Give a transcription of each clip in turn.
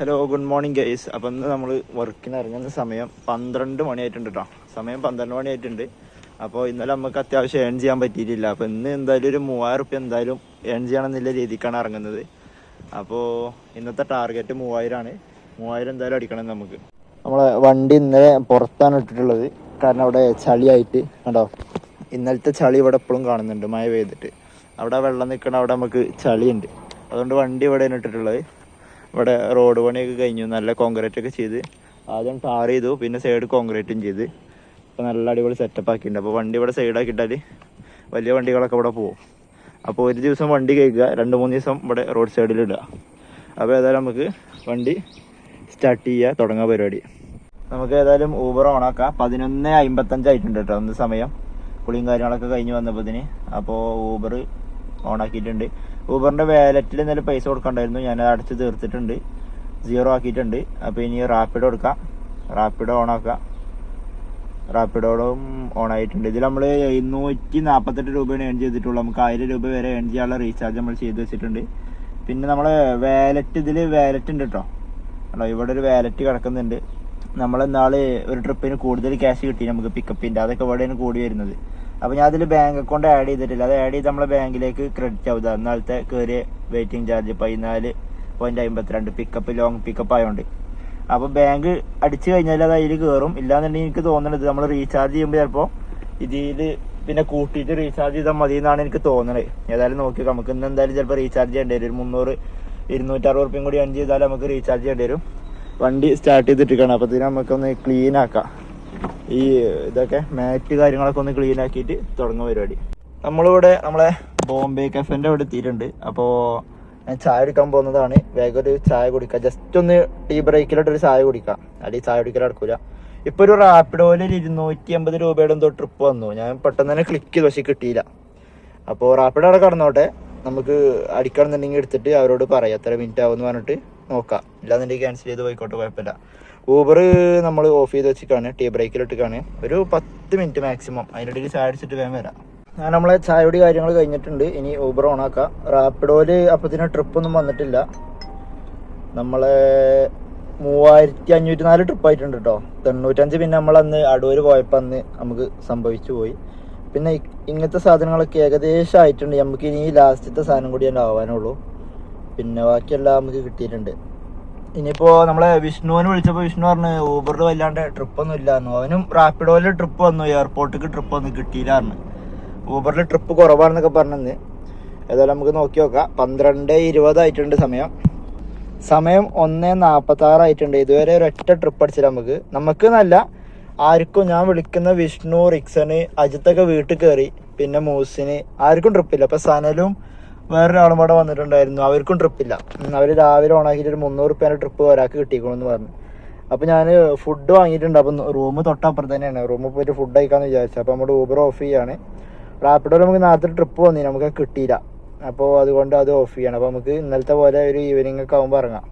Hello good morning guys അപ്പം ഇന്ന് നമ്മൾ വർക്കിന് ഇറങ്ങുന്ന സമയം പന്ത്രണ്ട് മണിയായിട്ടുണ്ട് കേട്ടോ സമയം പന്ത്രണ്ട് മണിയായിട്ടുണ്ട്. അപ്പോൾ ഇന്നലെ നമുക്ക് അത്യാവശ്യം ഏൺ ചെയ്യാൻ പറ്റിയിട്ടില്ല. അപ്പോൾ ഇന്ന് എന്തായാലും ഒരു മൂവായിരം റുപ്യ എന്തായാലും ഏൺ ചെയ്യണം എന്നുള്ള രീതിക്കാണ് ഇറങ്ങുന്നത്. അപ്പോൾ ഇന്നത്തെ ടാർഗറ്റ് മൂവായിരമാണ് മൂവായിരം എന്തായാലും അടിക്കണം നമുക്ക്. നമ്മളെ വണ്ടി ഇന്നലെ പുറത്താണ് ഇട്ടിട്ടുള്ളത്. കാരണം അവിടെ ചളിയായിട്ട് കണ്ടോ? ഇന്നലത്തെ ചളി ഇവിടെ എപ്പോഴും കാണുന്നുണ്ട് മഴ പെയ്തിട്ട്. അവിടെ വെള്ളം നിൽക്കണ അവിടെ നമുക്ക് ചളിയുണ്ട്. അതുകൊണ്ട് വണ്ടി ഇവിടെയാണ് ഇട്ടിട്ടുള്ളത്. ഇവിടെ റോഡ് പണിയൊക്കെ കഴിഞ്ഞു. നല്ല കോൺക്രീറ്റ് ഒക്കെ ചെയ്ത്. ആദ്യം ടാർ ചെയ്തു. പിന്നെ സൈഡ് കോൺക്രീറ്റും ചെയ്ത്. ഇപ്പോൾ നല്ല അടിപൊളി സെറ്റപ്പ് ആക്കിയിട്ടുണ്ട്. അപ്പോൾ വണ്ടി ഇവിടെ സൈഡാക്കിയിട്ടാൽ വലിയ വണ്ടികളൊക്കെ ഇവിടെ പോകും അപ്പോൾ ഒരു ദിവസം വണ്ടി കഴിക്കുക രണ്ട് മൂന്ന് ദിവസം ഇവിടെ റോഡ് സൈഡിലിടുക അപ്പോൾ ഏതായാലും നമുക്ക് വണ്ടി സ്റ്റാർട്ട് ചെയ്യുക തുടങ്ങുക പരിപാടി. നമുക്ക് ഏതായാലും ഊബർ ഓണാക്കാം. പതിനൊന്ന് അമ്പത്തഞ്ചായിട്ടുണ്ട് കേട്ടോ അന്ന് സമയം. കുളിയും കാര്യങ്ങളൊക്കെ കഴിഞ്ഞ് വന്നപ്പോൾ അപ്പോൾ ഊബർ ഓണാക്കിയിട്ടുണ്ട്. ഊബറിന്റെ വാലറ്റിൽ ഇന്നലെ പൈസ കൊടുക്കണ്ടായിരുന്നു. ഞാനത് അടച്ച് തീർത്തിട്ടുണ്ട്. സീറോ ആക്കിയിട്ടുണ്ട്. അപ്പോൾ ഇനി റാപ്പിഡ് കൊടുക്കാം. റാപ്പിഡ് ഓൺ ആക്കുക റാപ്പിഡോടും ഓൺ ആയിട്ടുണ്ട്. ഇതിൽ നമ്മൾ എഴുന്നൂറ്റി നാൽപ്പത്തെട്ട് രൂപയാണ് ഏൺ ചെയ്തിട്ടുള്ളൂ. നമുക്ക് ആയിരം രൂപ വരെ ഏൺ ചെയ്യാനുള്ള റീചാർജ് നമ്മൾ ചെയ്ത് വെച്ചിട്ടുണ്ട്. പിന്നെ നമ്മൾ വാലറ്റ് ഇതിൽ വാലറ്റ് ഉണ്ട് കേട്ടോ അല്ലോ ഇവിടെ ഒരു വാലറ്റ് കിടക്കുന്നുണ്ട്. നമ്മൾ നാളെ ഒരു ട്രിപ്പിന് കൂടുതൽ ക്യാഷ് കിട്ടി. നമുക്ക് പിക്കപ്പിന്റെ അതൊക്കെ ഇവിടെയാണ് കൂടി വരുന്നത്. അപ്പോൾ ഞാൻ അതിൽ ബാങ്ക് അക്കൗണ്ട് ആഡ് ചെയ്തിട്ടില്ല. അത് ആഡ് ചെയ്ത് നമ്മളെ ബാങ്കിലേക്ക് ക്രെഡിറ്റ് ആവുക അന്നാളത്തെ കയറിയ വെയിറ്റിംഗ് ചാർജ് പതിനാല് പോയിന്റ് അമ്പത്തിരണ്ട് പിക്കപ്പ് ലോങ് പിക്കപ്പ് ആയതുകൊണ്ട് അപ്പോൾ ബാങ്ക് അടിച്ച് കഴിഞ്ഞാൽ അത് അതിൽ കയറും ഇല്ലാന്നുണ്ടെങ്കിൽ എനിക്ക് തോന്നണത് നമ്മൾ റീചാർജ് ചെയ്യുമ്പോൾ ചിലപ്പോൾ ഇതിൽ പിന്നെ കൂട്ടിയിട്ട് റീചാർജ് ചെയ്താൽ മതി എന്നാണ് എനിക്ക് തോന്നണത്. ഏതായാലും നോക്കി നമുക്ക് ഇന്ന് എന്തായാലും ചിലപ്പോൾ റീചാർജ് ചെയ്യേണ്ടി വരും. ഒരു മുന്നൂറ് ഇരുന്നൂറ്ററുപത് റുപ്യം കൂടി അഞ്ച് ചെയ്താൽ നമുക്ക് റീചാർജ് ചെയ്യേണ്ടി വരും. വണ്ടി സ്റ്റാർട്ട് ചെയ്തിട്ടിരിക്കണം അപ്പോൾ നമുക്കൊന്ന് ക്ലീൻ ആക്കാം. ഈ ഇതൊക്കെ മാറ്റ് കാര്യങ്ങളൊക്കെ ഒന്ന് ക്ലീൻ ആക്കിയിട്ട് തുടങ്ങും പരിപാടി. നമ്മളിവിടെ നമ്മളെ ബോംബെ കഫേന്റെ അവിടെ എത്തിയിട്ടുണ്ട്. അപ്പോൾ ഞാൻ ചായ എടുക്കാൻ പോകുന്നതാണ്. വേഗം ഒരു ചായ കുടിക്കാം. ജസ്റ്റ് ഒന്ന് ടീ ബ്രേക്കിലോട്ട് ഒരു ചായ കുടിക്കാം. അല്ലെങ്കിൽ ചായ കുടിക്കൽ നടക്കൂല. ഇപ്പോൾ ഒരു റാപ്പിഡോയിൽ ഒരു ഇരുന്നൂറ്റി അമ്പത് രൂപയുടെ എന്തോ ട്രിപ്പ് വന്നു. ഞാൻ പെട്ടെന്ന് തന്നെ ക്ലിക്ക് ചെയ്തു പക്ഷേ കിട്ടിയില്ല. അപ്പോൾ റാപ്പിഡ് അവിടെ കടന്നോട്ടെ. നമുക്ക് അടിക്കണം എന്നുണ്ടെങ്കിൽ എടുത്തിട്ട് അവരോട് പറയാം. എത്ര മിനിറ്റ് ആവുമെന്ന് പറഞ്ഞിട്ട് നോക്കാം. ഇല്ലാന്നുണ്ടെങ്കിൽ ക്യാൻസൽ ചെയ്ത് പോയിക്കോട്ടെ കുഴപ്പമില്ല. ഊബർ നമ്മൾ ഓഫ് ചെയ്ത് വെച്ചിട്ടാണ് ടീ ബ്രേക്കിലിട്ടിട്ടാണ് ഒരു പത്ത് മിനിറ്റ് മാക്സിമം അതിനിടയിൽ ചായ അടിച്ചിട്ട് വേഗം വരാം. ഞാൻ നമ്മളെ ചായയുടെ കാര്യങ്ങൾ കഴിഞ്ഞിട്ടുണ്ട്. ഇനി ഊബർ ഓണാക്കാം റാപ്പിഡോയിൽ അപ്പത്തിന് ട്രിപ്പ് ഒന്നും വന്നിട്ടില്ല. നമ്മളെ മൂവായിരത്തി അഞ്ഞൂറ്റി നാല് ട്രിപ്പ് ആയിട്ടുണ്ട് കേട്ടോ തൊണ്ണൂറ്റഞ്ച് പിന്നെ നമ്മൾ അന്ന് അടൂര് പോയപ്പോൾ അന്ന് നമുക്ക് സംഭവിച്ചു പോയി. പിന്നെ ഇങ്ങനത്തെ സാധനങ്ങളൊക്കെ ഏകദേശം ആയിട്ടുണ്ട്. നമുക്ക് ഇനി ലാസ്റ്റത്തെ സാധനം കൂടി ആവാനുള്ളൂ പിന്നെ ബാക്കിയെല്ലാം നമുക്ക് കിട്ടിയിട്ടുണ്ട്. ഇനിയിപ്പോ നമ്മളെ വിഷ്ണുവിനെ വിളിച്ചപ്പോൾ വിഷ്ണു പറഞ്ഞു ഊബറിൽ വല്ലാണ്ട് ട്രിപ്പ് ഒന്നും ഇല്ലായിരുന്നു അവനും റാപ്പിഡോയിൽ ട്രിപ്പ് വന്നു എയർപോർട്ടിക്ക് ട്രിപ്പ് ഒന്നും കിട്ടിയില്ലായിരുന്നു ഊബറിൽ ട്രിപ്പ് കുറവാണെന്നൊക്കെ പറഞ്ഞത് ഏതായാലും നമുക്ക് നോക്കി നോക്കാം. പന്ത്രണ്ട് ഇരുപതായിട്ടുണ്ട് സമയം. സമയം ഒന്ന് നാൽപ്പത്തി ആറായിട്ടുണ്ട് ഇതുവരെ ഒരൊറ്റ ട്രിപ്പ് അടിച്ചില്ല നമുക്ക്. നമുക്ക് നല്ല ആർക്കും ഞാൻ വിളിക്കുന്ന വിഷ്ണു റിക്സന് അജിത്തൊക്കെ വീട്ടിൽ കയറി പിന്നെ മൂസിന്. ആർക്കും ട്രിപ്പില്ല അപ്പൊ സനലും വേറൊരാളും കൂടെ വന്നിട്ടുണ്ടായിരുന്നു. അവർക്കും ട്രിപ്പില്ല അവർ രാവിലെ ഓണാക്കിയിട്ട് ഒരു മുന്നൂറ് റുപ്യേന്റെ ട്രിപ്പ് ഒരാൾക്ക് കിട്ടിക്കണമെന്ന് പറഞ്ഞു. അപ്പോൾ ഞാൻ ഫുഡ് വാങ്ങിയിട്ടുണ്ട്. അപ്പം റൂം തൊട്ടപ്പുറത്ത് തന്നെയാണ്. റൂമിൽ പോയിട്ട് ഫുഡ് കഴിക്കാമെന്ന് വിചാരിച്ചു. അപ്പോൾ നമ്മുടെ ഊബർ ഓഫ് ചെയ്യാണ്. റാപ്പിഡോ നമുക്ക് നേരത്തെ ട്രിപ്പ് വന്നി നമുക്ക് കിട്ടിയില്ല. അപ്പോൾ അതുകൊണ്ട് അത് ഓഫ് ചെയ്യണം. അപ്പോൾ നമുക്ക് ഇന്നലത്തെ പോലെ ഒരു ഈവനിങ് ഒക്കെ ആകുമ്പോൾ ഇറങ്ങാം.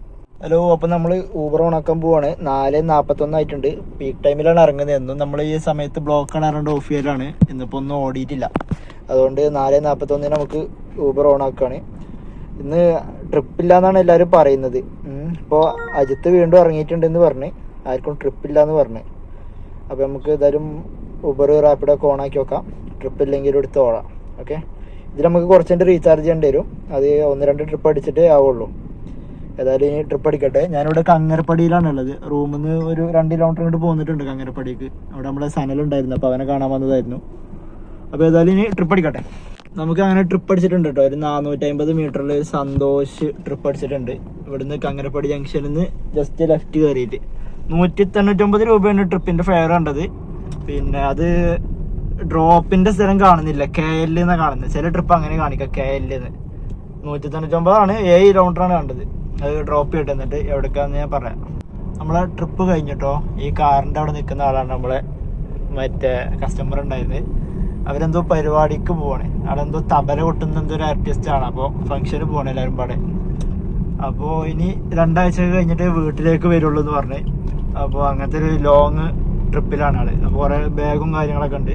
ഹലോ അപ്പം നമ്മൾ ഊബർ ഓണാക്കാൻ പോവാണ്. നാല് നാൽപ്പത്തൊന്ന് ആയിട്ടുണ്ട്. പീക്ക് ടൈമിലാണ് ഇറങ്ങുന്നത്. എന്നും നമ്മൾ ഈ സമയത്ത് ബ്ലോക്ക് ഇറങ്ങേണ്ട ഓഫ് ചെയ്യലാണ്. ഇന്നിപ്പോൾ ഒന്നും ഓടിയിട്ടില്ല. അതുകൊണ്ട് നാല് നാൽപ്പത്തൊന്നിന് നമുക്ക് ഊബർ ഓണാക്കുകയാണ് ഇന്ന് ട്രിപ്പില്ല എന്നാണ് എല്ലാവരും പറയുന്നത്. ഇപ്പോൾ അജിത്ത് വീണ്ടും ഇറങ്ങിയിട്ടുണ്ടെന്ന് പറഞ്ഞു. ആർക്കും ട്രിപ്പില്ല എന്ന് പറഞ്ഞു. അപ്പോൾ നമുക്ക് ഏതായാലും ഊബർ റാപ്പിഡ് ഒക്കെ ഓണാക്കി നോക്കാം. ട്രിപ്പ് ഇല്ലെങ്കിൽ എടുത്ത് ഓടാം. ഓക്കെ ഇതിൽ നമുക്ക് കുറച്ചുകൊണ്ട് റീചാർജ് ചെയ്യേണ്ടി വരും. അത് ഒന്ന് രണ്ട് ട്രിപ്പ് അടിച്ചിട്ട് ആവുള്ളൂ. ഏതായാലും ഇനി ട്രിപ്പ് അടിക്കട്ടെ. ഞാനിവിടെ കങ്ങരപ്പടിയിലാണ് ഉള്ളത് റൂമിൽ നിന്ന് ഒരു രണ്ട് കിലോമീറ്റർ ഇങ്ങോട്ട് പോന്നിട്ടുണ്ട് കങ്ങരപ്പടിക്ക്. അവിടെ നമ്മുടെ സനലുണ്ടായിരുന്നു. അപ്പോൾ അവനെ കാണാൻ വന്നതായിരുന്നു. അപ്പോൾ ഏതായാലും ഇനി ട്രിപ്പ് അടിക്കട്ടെ. നമുക്ക് അങ്ങനെ ട്രിപ്പ് അടിച്ചിട്ടുണ്ട് കേട്ടോ ഒരു നാനൂറ്റി അമ്പത് മീറ്ററിൽ സന്തോഷ് ട്രിപ്പ് അടിച്ചിട്ടുണ്ട്. ഇവിടുന്ന് കങ്ങരപ്പടി ജംഗ്ഷനിൽ നിന്ന് ജസ്റ്റ് ലെഫ്റ്റ് കയറിയിട്ട് നൂറ്റി തൊണ്ണൂറ്റൊമ്പത് രൂപയാണ് ട്രിപ്പിന്റെ ഫെയർ കണ്ടത്. പിന്നെ അത് ഡ്രോപ്പിന്റെ സ്ഥലം കാണുന്നില്ല. കെ എൽ എന്നാണ് കാണുന്നത്. ചില ട്രിപ്പ് അങ്ങനെ കാണിക്കാം. കെ എൽ എന്ന് നൂറ്റി തൊണ്ണൂറ്റൊമ്പതാണ് ഏഴ് കിലോമീറ്ററാണ് കണ്ടത്. അത് ഡ്രോപ്പ് ചെയ്തിട്ട് എന്നിട്ട് എവിടേക്കാന്ന് ഞാൻ പറയാം. നമ്മളെ ട്രിപ്പ് കഴിഞ്ഞിട്ടോ ഈ കാറിന്റെ അവിടെ നിൽക്കുന്ന ആളാണ് നമ്മളെ മറ്റേ കസ്റ്റമർ ഉണ്ടായിരുന്നത്. അവരെന്തോ പരിപാടിക്ക് പോവാണ്. അവിടെ എന്തോ തബല കൊട്ടുന്ന എന്തോ ഒരു ആർട്ടിസ്റ്റ് ആണ് അപ്പോൾ ഫംഗ്ഷന് പോവാണ് എല്ലാവരും പാടെ. അപ്പോൾ ഇനി രണ്ടാഴ്ച കഴിഞ്ഞിട്ട് വീട്ടിലേക്ക് വരുള്ളൂ എന്ന് പറഞ്ഞ്. അപ്പോൾ അങ്ങനത്തെ ഒരു ലോങ് ട്രിപ്പിലാണ് ആൾ. അപ്പോൾ കുറേ ബാഗും കാര്യങ്ങളൊക്കെ ഉണ്ട്.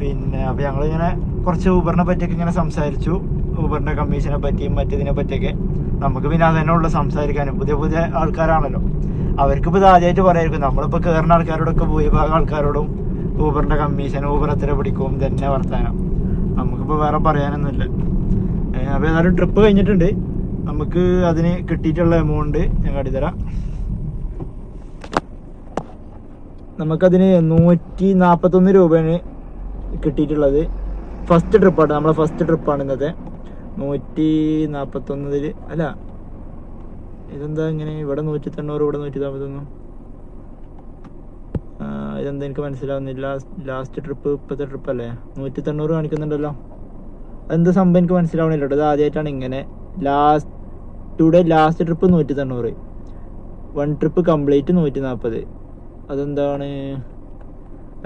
പിന്നെ അപ്പോൾ ഞങ്ങളിങ്ങനെ കുറച്ച് ഊബറിനെ പറ്റിയൊക്കെ ഇങ്ങനെ സംസാരിച്ചു. ഊബറിന്റെ കമ്മീഷനെ പറ്റിയും മറ്റേതിനെ പറ്റിയൊക്കെ. നമുക്ക് പിന്നെ അതന്നെ ഉള്ളു സംസാരിക്കാനും. പുതിയ പുതിയ ആൾക്കാരാണല്ലോ. അവർക്കിപ്പോൾ ഇത് ആദ്യമായിട്ട് പറയായിരിക്കും. നമ്മളിപ്പോൾ കയറുന്ന ആൾക്കാരോടൊക്കെ ഭൂരിഭാഗം ആൾക്കാരോടും ഊബറിന്റെ കമ്മീഷൻ ഊബർ എത്ര പിടിക്കും തന്നെ വർത്താനം. നമുക്കിപ്പോൾ വേറെ പറയാനൊന്നുമില്ല. അപ്പോൾ ഏതായാലും ട്രിപ്പ് കഴിഞ്ഞിട്ടുണ്ട്. നമുക്ക് അതിന് കിട്ടിയിട്ടുള്ള എമൗണ്ട് ഞാൻ കാട്ടിത്തരാം. നമുക്കതിന് നൂറ്റി നാൽപ്പത്തൊന്ന് രൂപയാണ് കിട്ടിയിട്ടുള്ളത്. ഫസ്റ്റ് ട്രിപ്പാണ് നമ്മളെ ഫസ്റ്റ് ട്രിപ്പാണ് ഇന്നത്തെ. നൂറ്റി നാൽപ്പത്തൊന്നതിൽ അല്ല ഇതെന്താ ഇങ്ങനെ ഇവിടെ നൂറ്റി തൊണ്ണൂറ് ഇവിടെ നൂറ്റി നാൽപ്പത്തൊന്ന് ഇതെന്താ എനിക്ക് മനസ്സിലാവുന്നില്ല. ലാസ്റ്റ് ട്രിപ്പ് ഇപ്പോഴത്തെ ട്രിപ്പ് അല്ലേ? നൂറ്റി തൊണ്ണൂറ് കാണിക്കുന്നുണ്ടല്ലോ. അതെന്താ സംഭവം എനിക്ക് മനസ്സിലാവണില്ല ഇത് ആദ്യമായിട്ടാണ് ഇങ്ങനെ. ലാസ്റ്റ് ടുഡേ ലാസ്റ്റ് ട്രിപ്പ് നൂറ്റി തൊണ്ണൂറ് വൺ ട്രിപ്പ് കംപ്ലീറ്റ് നൂറ്റി നാൽപ്പത് അതെന്താണ്?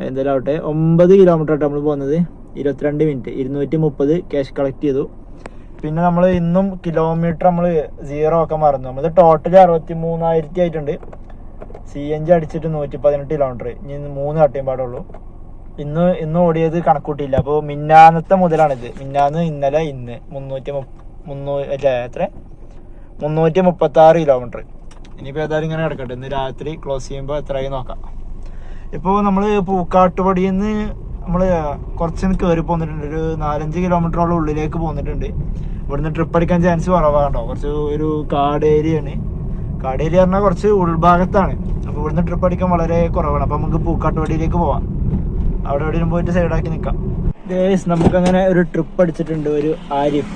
എന്തായാലും ആവട്ടെ. ഒമ്പത് കിലോമീറ്റർ ആയിട്ട് നമ്മൾ പോകുന്നത് ഇരുപത്തിരണ്ട് മിനിറ്റ് ഇരുന്നൂറ്റി മുപ്പത് ക്യാഷ് കളക്ട് ചെയ്തു. പിന്നെ നമ്മൾ ഇന്നും കിലോമീറ്റർ നമ്മൾ സീറോ ഒക്കെ മറന്നു. നമ്മൾ ടോട്ടൽ അറുപത്തി മൂന്നായിരത്തി ആയിട്ടുണ്ട്. സി എൻ ജി അടിച്ചിട്ട് നൂറ്റി പതിനെട്ട് കിലോമീറ്റർ ഇനി മൂന്ന് കട്ടിയും പാടുള്ളൂ. ഇന്ന് ഇന്ന് ഓടിയത് കണക്കൂട്ടിയില്ല. അപ്പോൾ മിന്നാന്നത്തെ മുതലാണിത്. മിന്നാന്ന് ഇന്നലെ ഇന്ന് മുന്നൂറ്റി മുന്നൂ അല്ലേ എത്ര? മുന്നൂറ്റി മുപ്പത്തി ആറ് കിലോമീറ്റർ ഇനിയിപ്പോൾ ഏതായാലും ഇങ്ങനെ കിടക്കട്ടെ. ഇന്ന് രാത്രി ക്ലോസ് ചെയ്യുമ്പോൾ എത്രയായി നോക്കാം. ഇപ്പോൾ നമ്മൾ പൂക്കാട്ടുപടിയിൽ നിന്ന് നമ്മൾ കുറച്ച് കയറി പോന്നിട്ടുണ്ട്. ഒരു നാലഞ്ച് കിലോമീറ്ററോളം ഉള്ളിലേക്ക് പോന്നിട്ടുണ്ട്. ഇവിടുന്ന് ട്രിപ്പ് അടിക്കാൻ ചാൻസ് കുറവാണോ? കുറച്ച് ഒരു കാട് ഏരിയയാണ് കാട് ഏരിയ പറഞ്ഞാൽ കുറച്ച് ഉൾഭാഗത്താണ്. അപ്പോൾ ഇവിടുന്ന് ട്രിപ്പ് അടിക്കാൻ വളരെ കുറവാണ്. അപ്പോൾ നമുക്ക് പൂക്കാട്ടുവടിയിലേക്ക് പോവാം. അവിടെ എവിടെയും പോയിട്ട് സൈഡാക്കി നിൽക്കാം ഗേസ് നമുക്കങ്ങനെ ഒരു ട്രിപ്പ് അടിച്ചിട്ടുണ്ട്. ഒരു ആരിഫ്.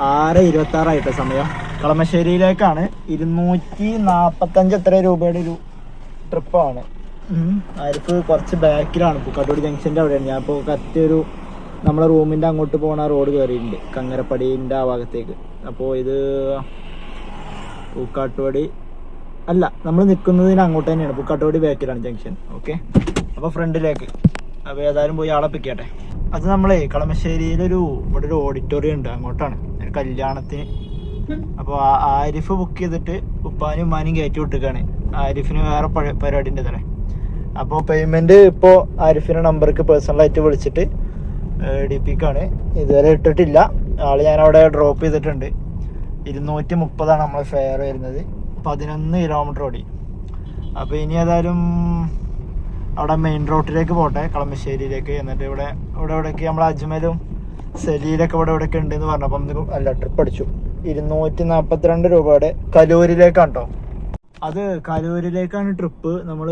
ആറ് ഇരുപത്തി ആറായിട്ട് സമയം. കളമശ്ശേരിയിലേക്കാണ്. ഇരുന്നൂറ്റി നാൽപ്പത്തഞ്ച് എത്ര രൂപയുടെ ഒരു ട്രിപ്പാണ് ആരിഫ് കുറച്ച് ബാക്കിലാണ്. പൂക്കാട്ടോട് ജംഗ്ഷന്റെ അവിടെയാണ്. ഞാൻ ഇപ്പോൾ കത്തിയൊരു നമ്മളെ റൂമിന്റെ അങ്ങോട്ട് പോണ റോഡ് കയറിയിട്ടുണ്ട് കങ്ങരപ്പടീന്റെ ആ ഭാഗത്തേക്ക്. അപ്പോൾ ഇത് പൂക്കാട്ടുപടി അല്ല നമ്മൾ നിൽക്കുന്നതിന് അങ്ങോട്ട് തന്നെയാണ്. പുക്കാട്ടോടി ബാക്കിലാണ് ജംഗ്ഷൻ ഓക്കെ അപ്പോൾ ഫ്രണ്ടിലേക്ക് അപ്പോൾ ഏതായാലും പോയി ആളെ പിക്കട്ടെ അത് നമ്മളെ കളമശ്ശേരിയിലൊരു ഇവിടെ ഒരു ഓഡിറ്റോറിയം ഉണ്ട്. അങ്ങോട്ടാണ്. ഒരു കല്യാണത്തിന്. അപ്പോൾ ആരിഫ് ബുക്ക് ചെയ്തിട്ട് ഉപ്പാനും ഉമ്മാനും കയറ്റി വിട്ടിക്കാണ് ആരിഫിന് വേറെ പരിപാടി തന്നെ അപ്പോൾ പേയ്മെന്റ് ഇപ്പോൾ ആരിഫിന്റെ നമ്പർക്ക് പേഴ്സണലായിട്ട് വിളിച്ചിട്ട് ഡി പിക്കാണ് ഇതുവരെ ഇട്ടിട്ടില്ല. ആൾ ഞാൻ അവിടെ ഡ്രോപ്പ് ചെയ്തിട്ടുണ്ട്. ഇരുന്നൂറ്റി മുപ്പതാണ് നമ്മളെ ഫെയർ വരുന്നത്. പതിനൊന്ന് കിലോമീറ്റർ ഓടി. അപ്പോൾ ഇനി ഏതായാലും അവിടെ മെയിൻ റോട്ടിലേക്ക് പോട്ടെ കളമശ്ശേരിയിലേക്ക്. എന്നിട്ട് ഇവിടെ ഇവിടെ ഇവിടേക്ക് നമ്മൾ അജ്മലും സെലിയിലൊക്കെ ഇവിടെ ഇവിടെയൊക്കെ ഉണ്ടെന്ന് പറഞ്ഞപ്പോൾ അല്ല ട്രിപ്പ് അടിച്ചു. ഇരുന്നൂറ്റി നാൽപ്പത്തിരണ്ട് രൂപയുടെ കലൂരിലേക്കാണ് കേട്ടോ അത് കലൂരിലേക്കാണ് ട്രിപ്പ് നമ്മൾ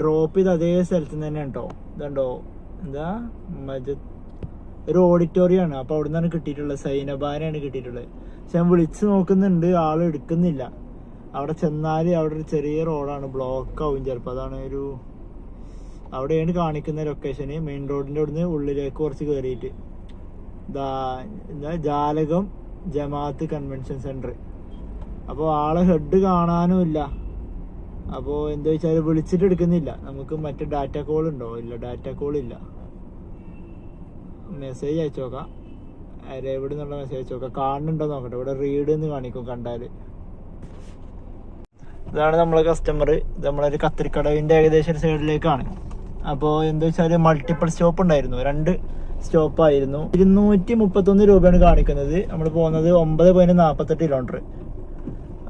ഡ്രോപ്പ് ചെയ്ത് അതേ സ്ഥലത്ത് നിന്ന് തന്നെയാണ് കേട്ടോ ഇതുണ്ടോ? എന്താ? മജ ഒരു ഓഡിറ്റോറിയം ആണ്. അപ്പോൾ അവിടെ നിന്നാണ് കിട്ടിയിട്ടുള്ളത്. സൈനബാനാണ് കിട്ടിയിട്ടുള്ളത്. പക്ഷെ ഞാൻ വിളിച്ച് നോക്കുന്നുണ്ട്. ആൾ എടുക്കുന്നില്ല. അവിടെ ചെന്നാൽ അവിടെ ഒരു ചെറിയ റോഡാണ് ബ്ലോക്ക് ആവും ചിലപ്പോൾ അതാണ് ഒരു അവിടെയാണ് കാണിക്കുന്ന ലൊക്കേഷന് മെയിൻ റോഡിന്റെ അവിടുന്ന് ഉള്ളിലേക്ക് കുറച്ച് കയറിയിട്ട് എന്താ ജാലകം ജമാഅത്ത് കൺവെൻഷൻ സെന്റർ അപ്പോൾ ആളെ ഹെഡ് കാണാനും ഇല്ല. അപ്പോൾ എന്താ വെച്ചാൽ വിളിച്ചിട്ട് എടുക്കുന്നില്ല. നമുക്ക് മറ്റേ ഡാറ്റ കോൾ ഉണ്ടോ? ഇല്ല ഡാറ്റ കോൾ ഇല്ല. മെസ്സേജ് അയച്ചു നോക്കാം. ആരെ എവിടെ നിന്നുള്ള മെസ്സേജ് അയച്ചു നോക്കാം. കാണുന്നുണ്ടോ നോക്കട്ടെ. ഇവിടെ റീഡ് എന്ന് കാണിക്കും കണ്ടാൽ ഇതാണ് നമ്മളെ കസ്റ്റമർ ഇത് നമ്മളൊരു കത്തിരിക്കടവിന്റെ ഏകദേശം ഒരു സൈഡിലേക്കാണ് അപ്പോൾ എന്താ വെച്ചാൽ മൾട്ടിപ്പിൾ സ്റ്റോപ്പ് ഉണ്ടായിരുന്നു. രണ്ട് സ്റ്റോപ്പായിരുന്നു ഇരുന്നൂറ്റി മുപ്പത്തൊന്ന് രൂപയാണ് കാണിക്കുന്നത്. നമ്മൾ പോകുന്നത് ഒമ്പത് പോയിന്റ് നാൽപ്പത്തെട്ട് കിലോമീറ്റർ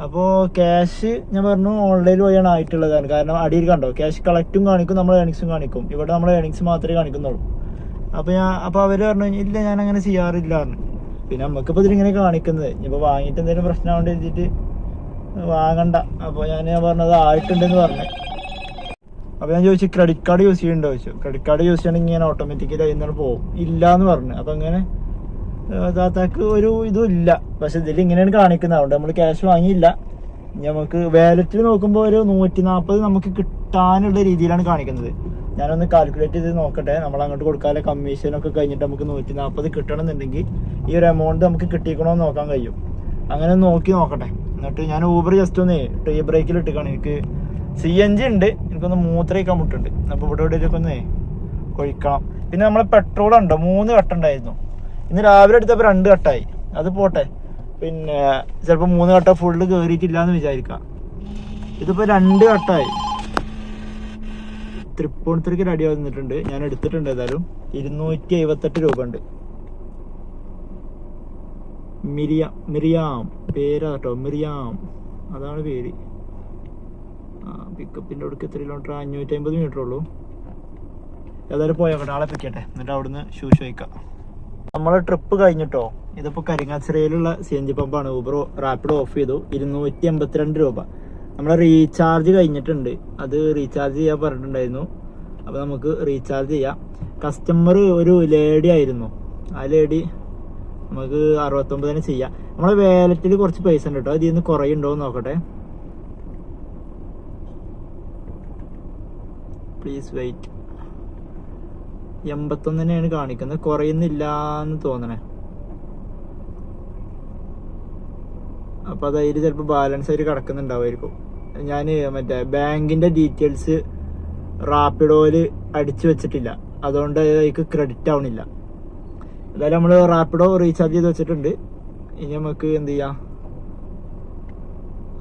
അപ്പോൾ ക്യാഷ് ഞാൻ പറഞ്ഞു ഓൺലൈൻ വഴിയാണ് ആയിട്ടുള്ളതാണ്. കാരണം അടിയിൽ കണ്ടോ? ക്യാഷ് കളക്റ്റും കാണിക്കും നമ്മൾ ഏണിങ്സും കാണിക്കും. ഇവിടെ നമ്മൾ ഏണിങ്സ് മാത്രമേ കാണിക്കുന്നുള്ളൂ. അപ്പോൾ ഞാൻ അപ്പോൾ അവർ പറഞ്ഞു ഇല്ല ഞാൻ അങ്ങനെ ചെയ്യാറില്ല പറഞ്ഞു. പിന്നെ നമുക്കിപ്പോൾ ഇതിലിങ്ങനെ കാണിക്കുന്നത്. ഇനിയിപ്പോൾ വാങ്ങിയിട്ട് എന്തെങ്കിലും പ്രശ്നമാകൊണ്ട് എഴുതിയിട്ട് വാങ്ങണ്ട. അപ്പോൾ ഞാൻ പറഞ്ഞത് ആയിട്ടുണ്ടെന്ന് പറഞ്ഞു. അപ്പോൾ ഞാൻ ചോദിച്ചു ക്രെഡിറ്റ് കാർഡ് യൂസ് ചെയ്യുന്നുണ്ടോ ചോദിച്ചു. ക്രെഡിറ്റ് കാർഡ് യൂസ് ചെയ്യണമെങ്കിൽ ഇങ്ങനെ ഓട്ടോമാറ്റിക്കലി അതിൽ പോകും. ഇല്ല എന്ന് പറഞ്ഞു. അപ്പോൾ അങ്ങനെ താത്താക്ക് ഒരു ഇതും ഇല്ല. പക്ഷെ ഇതിൽ ഇങ്ങനെയാണ് കാണിക്കുന്നത്. അതുകൊണ്ട് നമ്മൾ ക്യാഷ് വാങ്ങിയില്ല. നമുക്ക് വാലറ്റിൽ നോക്കുമ്പോൾ ഒരു നൂറ്റി നാൽപ്പത് നമുക്ക് കിട്ടാനുള്ള രീതിയിലാണ് കാണിക്കുന്നത്. ഞാനൊന്ന് കാൽക്കുലേറ്റ് ചെയ്ത് നോക്കട്ടെ. നമ്മൾ അങ്ങോട്ട് കൊടുക്കാതെ കമ്മീഷനൊക്കെ കഴിഞ്ഞിട്ട് നമുക്ക് നൂറ്റി നാൽപ്പത് കിട്ടണമെന്നുണ്ടെങ്കിൽ ഈ ഒരു എമൗണ്ട് നമുക്ക് കിട്ടിക്കണമെന്ന് നോക്കാൻ കഴിയും. അങ്ങനെ നോക്കി നോക്കട്ടെ. എന്നിട്ട് ഞാൻ ഊബർ ജസ്റ്റ് ഒന്ന് ടീ ബ്രേക്കിൽ ഇട്ടിക്കാണ്. എനിക്ക് സി എൻ ജി ഉണ്ട്. എനിക്കൊന്ന് മൂത്രയ്ക്കാൻ മുട്ടുണ്ട്. അപ്പോൾ ഇവിടെ എവിടെയൊക്കെ ഒന്ന് ഒഴിക്കണം. പിന്നെ നമ്മൾ പെട്രോൾ ഉണ്ടോ? മൂന്ന് കട്ടുണ്ടായിരുന്നു ഇന്ന് രാവിലെ എടുത്തപ്പോൾ രണ്ട് കട്ടായി അത് പോട്ടെ. പിന്നെ ചിലപ്പോൾ മൂന്ന് കട്ട ഫുള്ള് കയറിയിട്ടില്ല എന്ന് വിചാരിക്കാം. ഇതിപ്പോൾ രണ്ട് കട്ടായി തൃപ്പൂണിത്തുറയ്ക്ക് റെഡി വന്നിട്ടുണ്ട്. ഞാൻ എടുത്തിട്ടുണ്ട് ഏതായാലും. ഇരുന്നൂറ്റി എഴുപത്തെട്ട് രൂപ ഉണ്ട്. മിരിയാം മിറിയാം പേരാ കേട്ടോ മിറിയാം അതാണ് പേര്. ആ പിക്കപ്പിന്റെ അവിടേക്ക് എത്ര കിലോമീറ്റർ അഞ്ഞൂറ്റി അമ്പത് മീറ്റർ ഉള്ളൂ. ഏതായാലും പോയോട്ടെ ആളെ പിക്കട്ടെ എന്നിട്ട് അവിടുന്ന് ഷൂസ് വയ്ക്കാം നമ്മളെ ട്രിപ്പ് കഴിഞ്ഞിട്ടോ? ഇതിപ്പോൾ കരിങ്ങാച്ചിറയിലുള്ള സി എൻ ജി പമ്പാണ് ഊബർ റാപ്പിഡ് ഓഫ് ചെയ്തു. ഇരുന്നൂറ്റി എൺപത്തിരണ്ട് രൂപ. നമ്മളെ റീചാർജ് കഴിഞ്ഞിട്ടുണ്ട്. അത് റീചാർജ് ചെയ്യാൻ പറഞ്ഞിട്ടുണ്ടായിരുന്നു. അപ്പോൾ നമുക്ക് റീചാർജ് ചെയ്യാം. കസ്റ്റമർ ഒരു ലേഡി ആയിരുന്നു. ആ ലേഡി നമുക്ക് അറുപത്തൊമ്പതിന് ചെയ്യാം. നമ്മളെ വാലറ്റിൽ കുറച്ച് പൈസ ഉണ്ട് കേട്ടോ ഇതിൽ നിന്ന് കുറയുണ്ടോ എന്ന് നോക്കട്ടെ. പ്ലീസ് വെയിറ്റ് എൺപത്തൊന്നിനെയാണ് കാണിക്കുന്നത്. കുറയുന്നില്ല എന്ന് തോന്നണേ. അപ്പോൾ അത് അതിൽ ചിലപ്പോൾ ബാലൻസ് ആയിട്ട് കിടക്കുന്നുണ്ടാവുമായിരിക്കും. ഞാൻ മറ്റേ ബാങ്കിന്റെ ഡീറ്റെയിൽസ് റാപ്പിഡോയിൽ അടിച്ചു വെച്ചിട്ടില്ല. അതുകൊണ്ട് അതിലേക്ക് ക്രെഡിറ്റ് ആവണില്ല. എന്തായാലും നമ്മൾ റാപ്പിഡോ റീചാർജ് ചെയ്ത് വെച്ചിട്ടുണ്ട്. ഇനി നമുക്ക് എന്ത് ചെയ്യാം?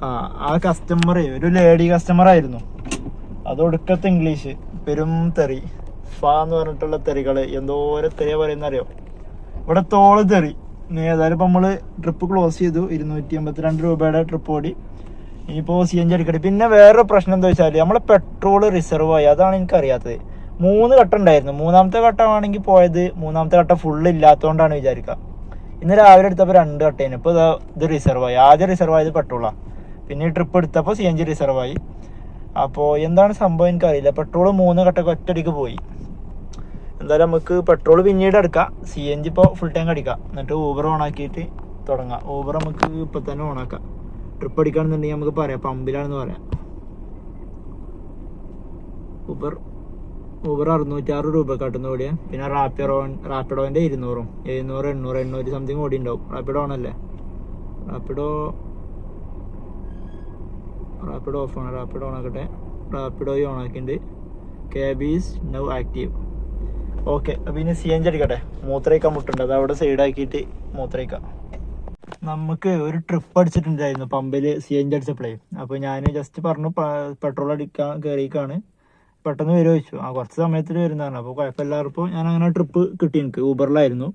ആ ആ കസ്റ്റമർ ഒരു ലേഡി കസ്റ്റമർ ആയിരുന്നു. അത് ഒടുക്കത്തെ ഇംഗ്ലീഷ് പെരും തെറി. ഫ എന്ന് പറഞ്ഞിട്ടുള്ള തെറികൾ. എന്തോരം തെറിയ പറയുന്ന അറിയോ ഇവിടെ തോൾ തെറി. ഏതായാലും ഇപ്പൊ നമ്മൾ ട്രിപ്പ് ക്ലോസ് ചെയ്തു. ഇരുന്നൂറ്റി എൺപത്തിരണ്ട് രൂപയുടെ ട്രിപ്പ് ഓടി. ഇനിയിപ്പോ സി എൻ ജി എടുക്കട്ടെ പിന്നെ വേറൊരു പ്രശ്നം എന്താ വെച്ചാൽ നമ്മളെ പെട്രോൾ റിസർവ് ആയി. അതാണ് എനിക്ക് അറിയാത്തത് മൂന്ന് ഘട്ടം ഉണ്ടായിരുന്നു മൂന്നാമത്തെ ഘട്ടമാണെങ്കിൽ പോയത് മൂന്നാമത്തെ ഘട്ടം ഫുള്ള് ഇല്ലാത്തതുകൊണ്ടാണ് വിചാരിക്കുക ഇന്ന് രാവിലെ എടുത്തപ്പോൾ രണ്ട് ഘട്ടമായിരുന്നു ഇപ്പോൾ ഇത് റിസർവ് ആയി. ആദ്യം റിസർവ് ആയത് പെട്രോളാണ് പിന്നെ ട്രിപ്പ് എടുത്തപ്പോൾ സി എൻ ജി റിസർവ് ആയി. അപ്പോൾ എന്താണ് സംഭവം എനിക്കറിയില്ല. പെട്രോൾ മൂന്ന് ഘട്ടമൊക്കെ ഒറ്റയടിക്ക് പോയി. എന്തായാലും നമുക്ക് പെട്രോൾ പിന്നീട് എടുക്കാം. സി എൻ ജി ഇപ്പോൾ ഫുൾ ടാങ്ക് അടിക്കാം. എന്നിട്ട് ഊബർ ഓണാക്കിയിട്ട് തുടങ്ങാം. ഊബർ നമുക്ക് ഇപ്പം തന്നെ ഓണാക്കാം ട്രിപ്പ് അടിക്കുകയാണെന്നുണ്ടെങ്കിൽ നമുക്ക് പറയാം. പമ്പിലാണെന്ന് പറയാം. ഊബർ ഊബർ അറുന്നൂറ്റാറ് രൂപ കാട്ടുന്ന ഓടിയ. പിന്നെ റാപ്പിഡോ റാപ്പിഡോന്റെ ഇരുന്നൂറും. എഴുന്നൂറ് എണ്ണൂറ് എണ്ണൂറ് സംതിങ് ഓടി ഉണ്ടാവും. റാപ്പിഡോ ആണല്ലേ റാപ്പിഡോ റാപ്പിഡോ ഓഫ് ആണ് റാപ്പിഡോ ഓണാക്കട്ടെ റാപ്പിഡോ ഓൺ ആക്കിണ്ട് ക്യാബീസ് നൗ ആക്റ്റീവ് ഓക്കെ അപ്പം ഇനി സി എൻ ജി അടിക്കട്ടെ. മൂത്രയിക്കാൻ മുട്ടുണ്ട്. അത് അവിടെ സൈഡാക്കിയിട്ട് മൂത്രയ്ക്ക. നമുക്ക് ഒരു ട്രിപ്പ് അടിച്ചിട്ടുണ്ടായിരുന്നു. പമ്പിൽ സി എൻ ജി അടിച്ചപ്പോഴേ അപ്പോൾ ഞാൻ ജസ്റ്റ് പറഞ്ഞു പെട്രോൾ അടിക്കാൻ കയറിയേക്കാണ് പെട്ടെന്ന് വരുമോ ചോദിച്ചു ആ കുറച്ച് സമയത്തിൽ വരുന്നതാണ്. അപ്പോൾ കുഴപ്പമില്ലാത്തപ്പോൾ ഞാൻ അങ്ങനെ ട്രിപ്പ് കിട്ടി എനിക്ക്. ഊബറിലായിരുന്നു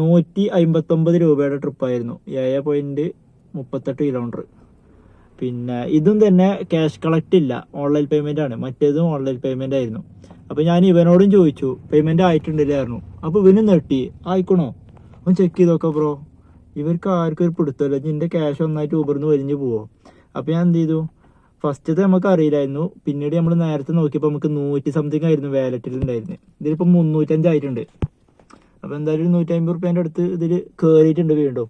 നൂറ്റി അമ്പത്തൊമ്പത് രൂപയുടെ ട്രിപ്പായിരുന്നു ഏഴ് പോയിന്റ് മുപ്പത്തെട്ട് കിലോമീറ്റർ പിന്നെ ഇതും തന്നെ ക്യാഷ് കളക്റ്റ് ഇല്ല. ഓൺലൈൻ പേയ്മെന്റ് ആണ്. മറ്റേതും ഓൺലൈൻ പേയ്മെന്റ് ആയിരുന്നു. അപ്പോൾ ഞാൻ ഇവനോടും ചോദിച്ചു പേയ്മെന്റ് ആയിട്ടുണ്ടല്ലായിരുന്നു അപ്പോൾ ഇവനും നെട്ടി ആയിക്കണോ? ഒന്ന് ചെക്ക് ചെയ്തോക്കെ ബ്രോ ഇവർക്ക് ആർക്കും ഒരു പിടുത്തമില്ല. നിന്റെ ക്യാഷ് ഒന്നായിട്ട് ഊബർന്ന് വലിഞ്ഞു പോവോ? അപ്പോൾ ഞാൻ എന്ത് ചെയ്തു? ഫസ്റ്റത്തെ നമുക്ക് അറിയില്ലായിരുന്നു. പിന്നീട് നമ്മൾ നേരത്തെ നോക്കിയപ്പോൾ നമുക്ക് നൂറ്റി സംതിങ് ആയിരുന്നു വാലറ്റിൽ ഉണ്ടായിരുന്നത് ഇതിലിപ്പോൾ മുന്നൂറ്റഞ്ചായിട്ടുണ്ട് അപ്പോൾ എന്തായാലും നൂറ്റി അമ്പത് റുപ്യേന്റെ അടുത്ത് ഇതിൽ കയറിയിട്ടുണ്ട് വീണ്ടും.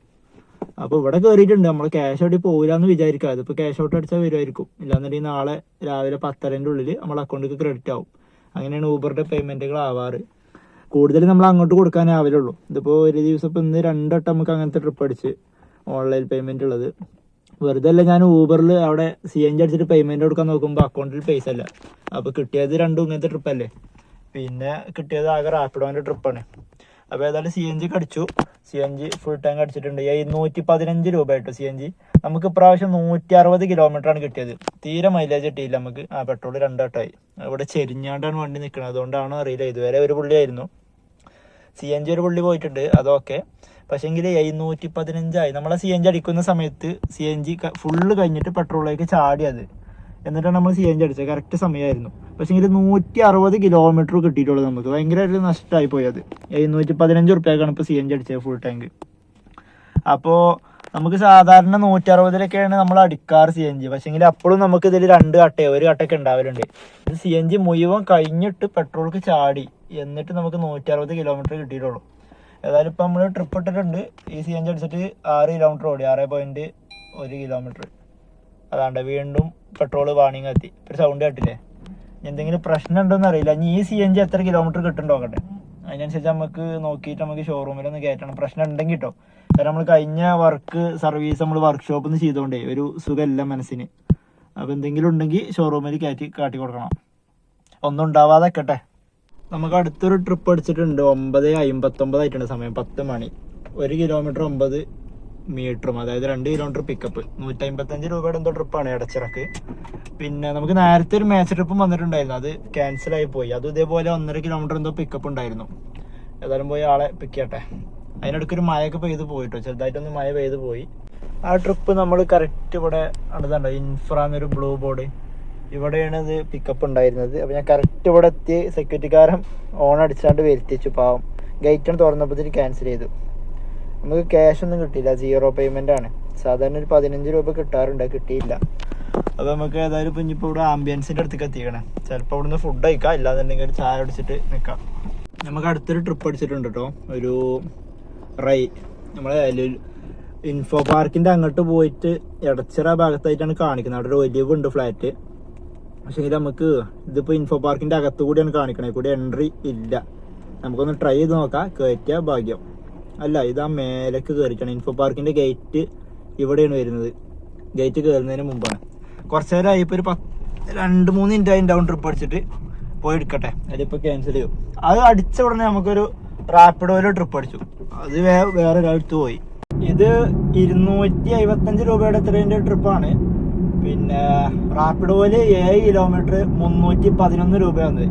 അപ്പോൾ ഇവിടെ കയറിയിട്ടുണ്ട് നമ്മൾ ക്യാഷ് ഔട്ട് പോകില്ല എന്ന് വിചാരിക്കുക അതിപ്പോൾ ക്യാഷ് ഔട്ട് അടിച്ചാൽ വരുമായിരിക്കും ഇല്ലാന്നുണ്ടെങ്കിൽ നാളെ രാവിലെ പത്തരന്റെ ഉള്ളിൽ നമ്മൾ അക്കൗണ്ടിലേക്ക് ക്രെഡിറ്റ് ആവും. അങ്ങനെയാണ് ഊബറിന്റെ പേയ്മെന്റുകൾ ആവാറ്. കൂടുതൽ നമ്മൾ അങ്ങോട്ട് കൊടുക്കാനാവില്ലുള്ളൂ ഇതിപ്പോൾ ഇതിപ്പോ ഒരു ദിവസം ഇപ്പോൾ ഇന്ന് രണ്ടട്ടം നമുക്ക് അങ്ങനത്തെ ട്രിപ്പ് അടിച്ച് ഓൺലൈൻ പേയ്മെന്റ് ഉള്ളത്. വെറുതെ അല്ല ഞാൻ ഊബറിൽ അവിടെ സി എൻ ജി അടിച്ചിട്ട് പേയ്മെന്റ് കൊടുക്കാൻ നോക്കുമ്പോൾ അക്കൗണ്ടിൽ പൈസ അല്ല. അപ്പോൾ കിട്ടിയത് രണ്ടും ഇങ്ങനത്തെ ട്രിപ്പ് അല്ലേ? പിന്നെ കിട്ടിയത് ആകെ റാപ്പിഡോന്റെ ട്രിപ്പാണ് അപ്പോൾ ഏതായാലും സി എൻ ജി കടിച്ചു C N G full tank അടിച്ചിട്ടുണ്ട്. എഴുന്നൂറ്റി പതിനഞ്ച് രൂപ ആയിട്ട് സി എൻ ജി നമുക്ക് ഇപ്രാവശ്യം നൂറ്റി അറുപത് ആണ് കിട്ടിയത്. തീരെ മൈലേജ് കിട്ടിയില്ല നമുക്ക്. ആ പെട്രോൾ രണ്ടാട്ടായി ഇവിടെ ചെരിഞ്ഞാണ്ടാണ് വണ്ടി നിൽക്കുന്നത് അതുകൊണ്ടാണോ അറിയില്ല. ഇതുവരെ ഒരു പുള്ളിയായിരുന്നു. സി എൻ ജി ഒരു പുള്ളി പോയിട്ടുണ്ട്. അതൊക്കെ പക്ഷേങ്കിൽ എഴുന്നൂറ്റി പതിനഞ്ചായി നമ്മളെ സി എൻ ജി അടിക്കുന്ന സമയത്ത് സി എൻ ജി ഫുള്ള് കഴിഞ്ഞിട്ട് പെട്രോളിലേക്ക് ചാടിയത്. എന്നിട്ടാണ് നമ്മൾ സി എൻ ജി അടിച്ചത്. കറക്റ്റ് സമയമായിരുന്നു പക്ഷേങ്കിൽ നൂറ്റി അറുപത് കിലോമീറ്റർ കിട്ടിയിട്ടുള്ളൂ നമുക്ക്. ഭയങ്കരമായിട്ട് നഷ്ടമായി പോയി അത് എഴുന്നൂറ്റി പതിനഞ്ച് റുപ്യക്കാണ് ഇപ്പോൾ സി എൻ ജി അടിച്ചത് ഫുൾ ടാങ്ക് അപ്പോൾ നമുക്ക് സാധാരണ നൂറ്റി അറുപതിലൊക്കെയാണ് നമ്മൾ അടിക്കാറ് സി എൻ ജി പക്ഷേങ്കിൽ അപ്പോഴും നമുക്ക് ഇതിൽ രണ്ട് കട്ടയോ ഒരു കട്ടയൊക്കെ ഉണ്ടാവലുണ്ട്. ഇത് സി എൻ ജി മുഴുവൻ കഴിഞ്ഞിട്ട് പെട്രോൾക്ക് ചാടി. എന്നിട്ട് നമുക്ക് നൂറ്റി അറുപത് കിലോമീറ്റർ കിട്ടിയിട്ടുള്ളൂ. ഏതായാലും ഇപ്പം നമ്മൾ ട്രിപ്പ് ഇട്ടിട്ടുണ്ട്. ഈ സി എൻ ജി അടിച്ചിട്ട് ആറ് കിലോമീറ്റർ ഓടി. ആറ് പോയിന്റ് ഒരു കിലോമീറ്റർ അതാണ്ട് വീണ്ടും പെട്രോൾ വാണിങ് എത്തി. ഒരു സൗണ്ട് കേട്ടില്ലേ? എന്തെങ്കിലും പ്രശ്നം ഉണ്ടോന്ന് അറിയില്ല. ഇനി ഈ സി എൻ ജി എത്ര കിലോമീറ്റർ കിട്ടും നോക്കട്ടെ. അതിനനുസരിച്ച് നമുക്ക് നോക്കിയിട്ട് നമുക്ക് ഷോറൂമിലൊന്ന് കയറ്റണം പ്രശ്നം ഉണ്ടെങ്കിൽ കേട്ടോ. കാരണം നമ്മൾ കഴിഞ്ഞ വർക്ക് സർവീസ് നമ്മൾ വർക്ക്ഷോപ്പിൽ നിന്ന് ചെയ്തുകൊണ്ടേ ഒരു സുഖമല്ല മനസ്സിന്. അപ്പോൾ എന്തെങ്കിലും ഉണ്ടെങ്കിൽ ഷോറൂമിൽ കയറ്റി കാട്ടി കൊടുക്കണം ഒന്നും ഉണ്ടാവാതെ നമുക്ക് അടുത്തൊരു ട്രിപ്പ് അടിച്ചിട്ടുണ്ട് ഒമ്പത് അമ്പത്തൊമ്പതായിട്ടുണ്ട് സമയം പത്ത് മണി. ഒരു കിലോമീറ്റർ ഒമ്പത് മീറ്ററും അതായത് രണ്ട് കിലോമീറ്റർ പിക്കപ്പ് നൂറ്റി അമ്പത്തഞ്ച് രൂപയുടെ എന്തോ ട്രിപ്പാണ് ഇടച്ചിറക്ക് പിന്നെ നമുക്ക് നേരത്തെ ഒരു മാച്ച് ട്രിപ്പും വന്നിട്ടുണ്ടായിരുന്നു. അത് ക്യാൻസൽ ആയി പോയി. അതും ഇതേപോലെ ഒന്നര കിലോമീറ്റർ എന്തോ പിക്കപ്പ് ഉണ്ടായിരുന്നു. ഏതായാലും പോയി ആളെ പിക്ക് ചെയ്യട്ടെ. അതിനിടയ്ക്ക് ഒരു മഴയൊക്കെ പെയ്ത് പോയിട്ടോ. ചെറുതായിട്ടൊന്ന് മഴ പെയ്ത് പോയി. ആ ട്രിപ്പ് നമ്മൾ കറക്റ്റ് ഇവിടെ അടുത്തുണ്ടോ ഇൻഫ്ര എന്നൊരു ബ്ലൂ ബോർഡ് ഇവിടെയാണ് ഇത് പിക്കപ്പ് ഉണ്ടായിരുന്നത്. അപ്പോൾ ഞാൻ കറക്റ്റ് ഇവിടെ എത്തി സെക്യൂരിറ്റിക്കാരൻ ഓൺ അടിച്ചാണ്ട് വരുത്തിച്ചു പാവം. ഗേറ്റാണ് തുറന്നപ്പോഴത്തേക്ക് ക്യാൻസൽ ചെയ്തു. നമുക്ക് ക്യാഷ് ഒന്നും കിട്ടിയില്ല. സീറോ പേയ്മെന്റ് ആണ്. സാധാരണ ഒരു പതിനഞ്ച് രൂപ കിട്ടാറുണ്ട്. കിട്ടിയില്ല. അപ്പൊ നമുക്ക് ഏതായാലും ഇപ്പൊ ഇനിയിപ്പോ ഇവിടെ ആംബിയൻസിന്റെ അടുത്തേക്ക് എത്തിക്കണം ചിലപ്പോൾ ഇവിടുന്ന് ഫുഡ് കഴിക്കാം. ഇല്ലാന്നുണ്ടെങ്കിൽ ഒരു ചായ അടിച്ചിട്ട് നിൽക്കാം നമുക്ക് അടുത്തൊരു ട്രിപ്പ് അടിച്ചിട്ടുണ്ട് കേട്ടോ ഒരു റൈ നമ്മളെ ഇൻഫോ പാർക്കിന്റെ അങ്ങോട്ട് പോയിട്ട് എടച്ചിറ ഭാഗത്തായിട്ടാണ് കാണിക്കുന്നത്. അവിടെ ഒരു ഒലിവുണ്ട് ഫ്ലാറ്റ് പക്ഷേ നമുക്ക് ഇതിപ്പോ ഇൻഫോ പാർക്കിന്റെ അകത്തു കൂടിയാണ് കാണിക്കണേ. കൂടി എൻട്രി ഇല്ല. നമുക്കൊന്ന് ട്രൈ ചെയ്ത് നോക്കാം. കയറ്റിയ ഭാഗ്യം. അല്ല ഇതാ മേലേക്ക് കയറിക്കണം ഇൻഫോ പാർക്കിന്റെ ഗേറ്റ് ഇവിടെയാണ് വരുന്നത്. ഗേറ്റ് കയറുന്നതിന് മുമ്പാണ്. കുറച്ച് നേരം ആയി ഇപ്പൊ ഒരു പത്ത് രണ്ട് മൂന്ന് മിനിറ്റ് ആയി ഡൗൺ ട്രിപ്പ് അടിച്ചിട്ട് പോയി എടുക്കട്ടെ. അതിപ്പോ ക്യാൻസൽ ചെയ്യും. അത് അടിച്ച ഉടനെ നമുക്കൊരു റാപ്പിഡോയിൽ ട്രിപ്പ് അടിച്ചു. അത് വേറെ ഒരാളടുത്ത് പോയി. ഇത് ഇരുന്നൂറ്റി അമ്പത്തഞ്ച് രൂപയുടെ എത്രേന്റെ ട്രിപ്പാണ് പിന്നെ റാപ്പിഡോയിൽ ഏഴ് കിലോമീറ്റർ മുന്നൂറ്റി പതിനൊന്ന് രൂപ വന്നത്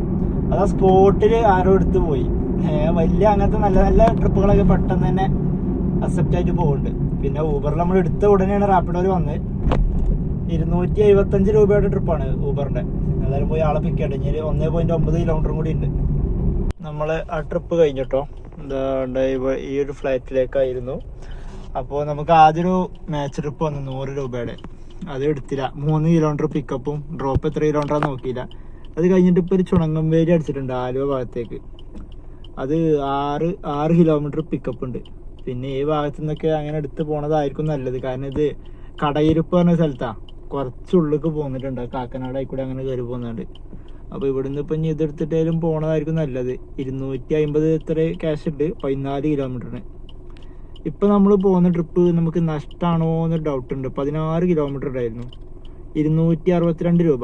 അത് ആ സ്പോട്ടിൽ ആരോ എടുത്ത് പോയി. വലിയ അങ്ങനത്തെ നല്ല നല്ല ട്രിപ്പുകളൊക്കെ പെട്ടെന്ന് തന്നെ അക്സെപ്റ്റ് ആയിട്ട് പോകുന്നുണ്ട് പിന്നെ ഊബറിൽ നമ്മൾ എടുത്ത ഉടനെയാണ് റാപ്പിഡോയിൽ വന്നത്. ഇരുന്നൂറ്റി എഴുപത്തഞ്ച് രൂപയുടെ ട്രിപ്പാണ് ഊബറിന്റെ എന്തായാലും പോയി ആളെ പിക്ക് ചെയ്യട്ടെ. ഇനി ഒന്നേ പോയിന്റ് ഒമ്പത് കിലോമീറ്ററും കൂടി ഉണ്ട്. നമ്മൾ ആ ട്രിപ്പ് കഴിഞ്ഞിട്ടോ? എന്താ ഈ ഒരു ഫ്ലൈറ്റിലേക്കായിരുന്നു അപ്പോൾ നമുക്ക് ആദ്യം ഒരു മാച്ച് ട്രിപ്പ് വന്നു നൂറ് രൂപയുടെ. അത് എടുത്തില്ല മൂന്ന് കിലോമീറ്റർ പിക്കപ്പും ഡ്രോപ്പ് എത്ര കിലോമീറ്റർ നോക്കിയില്ല. അത് കഴിഞ്ഞിട്ട് ഇപ്പോൾ ഒരു ചുണങ്ങം വേലി അടിച്ചിട്ടുണ്ട് ആലുവ ഭാഗത്തേക്ക്. അത് ആറ് ആറ് കിലോമീറ്റർ പിക്കപ്പ് ഉണ്ട്. പിന്നെ ഈ ഭാഗത്തു നിന്നൊക്കെ അങ്ങനെ എടുത്ത് പോണതായിരിക്കും നല്ലത്. കാരണം ഇത് കടയിരുപ്പ് പറഞ്ഞ സ്ഥലത്താ. കുറച്ചുള്ളിലേക്ക് പോന്നിട്ടുണ്ട്. കാക്കനാട് ആയിക്കൂടെ അങ്ങനെ കയറി പോകുന്നുണ്ട് അപ്പോൾ ഇവിടുന്ന് ഇപ്പൊ ഇനി ഇതെടുത്തിട്ടേലും പോണതായിരിക്കും നല്ലത്. ഇരുന്നൂറ്റി അമ്പത് എത്ര ക്യാഷ് ഉണ്ട്? പതിനാല് കിലോമീറ്ററിന് ഇപ്പൊ നമ്മൾ പോകുന്ന ട്രിപ്പ് നമുക്ക് നഷ്ടമാണോ എന്ന് ഡൗട്ട് ഉണ്ട്. പതിനാറ് കിലോമീറ്റർ ഉണ്ടായിരുന്നു. ഇരുന്നൂറ്റി അറുപത്തിരണ്ട് രൂപ.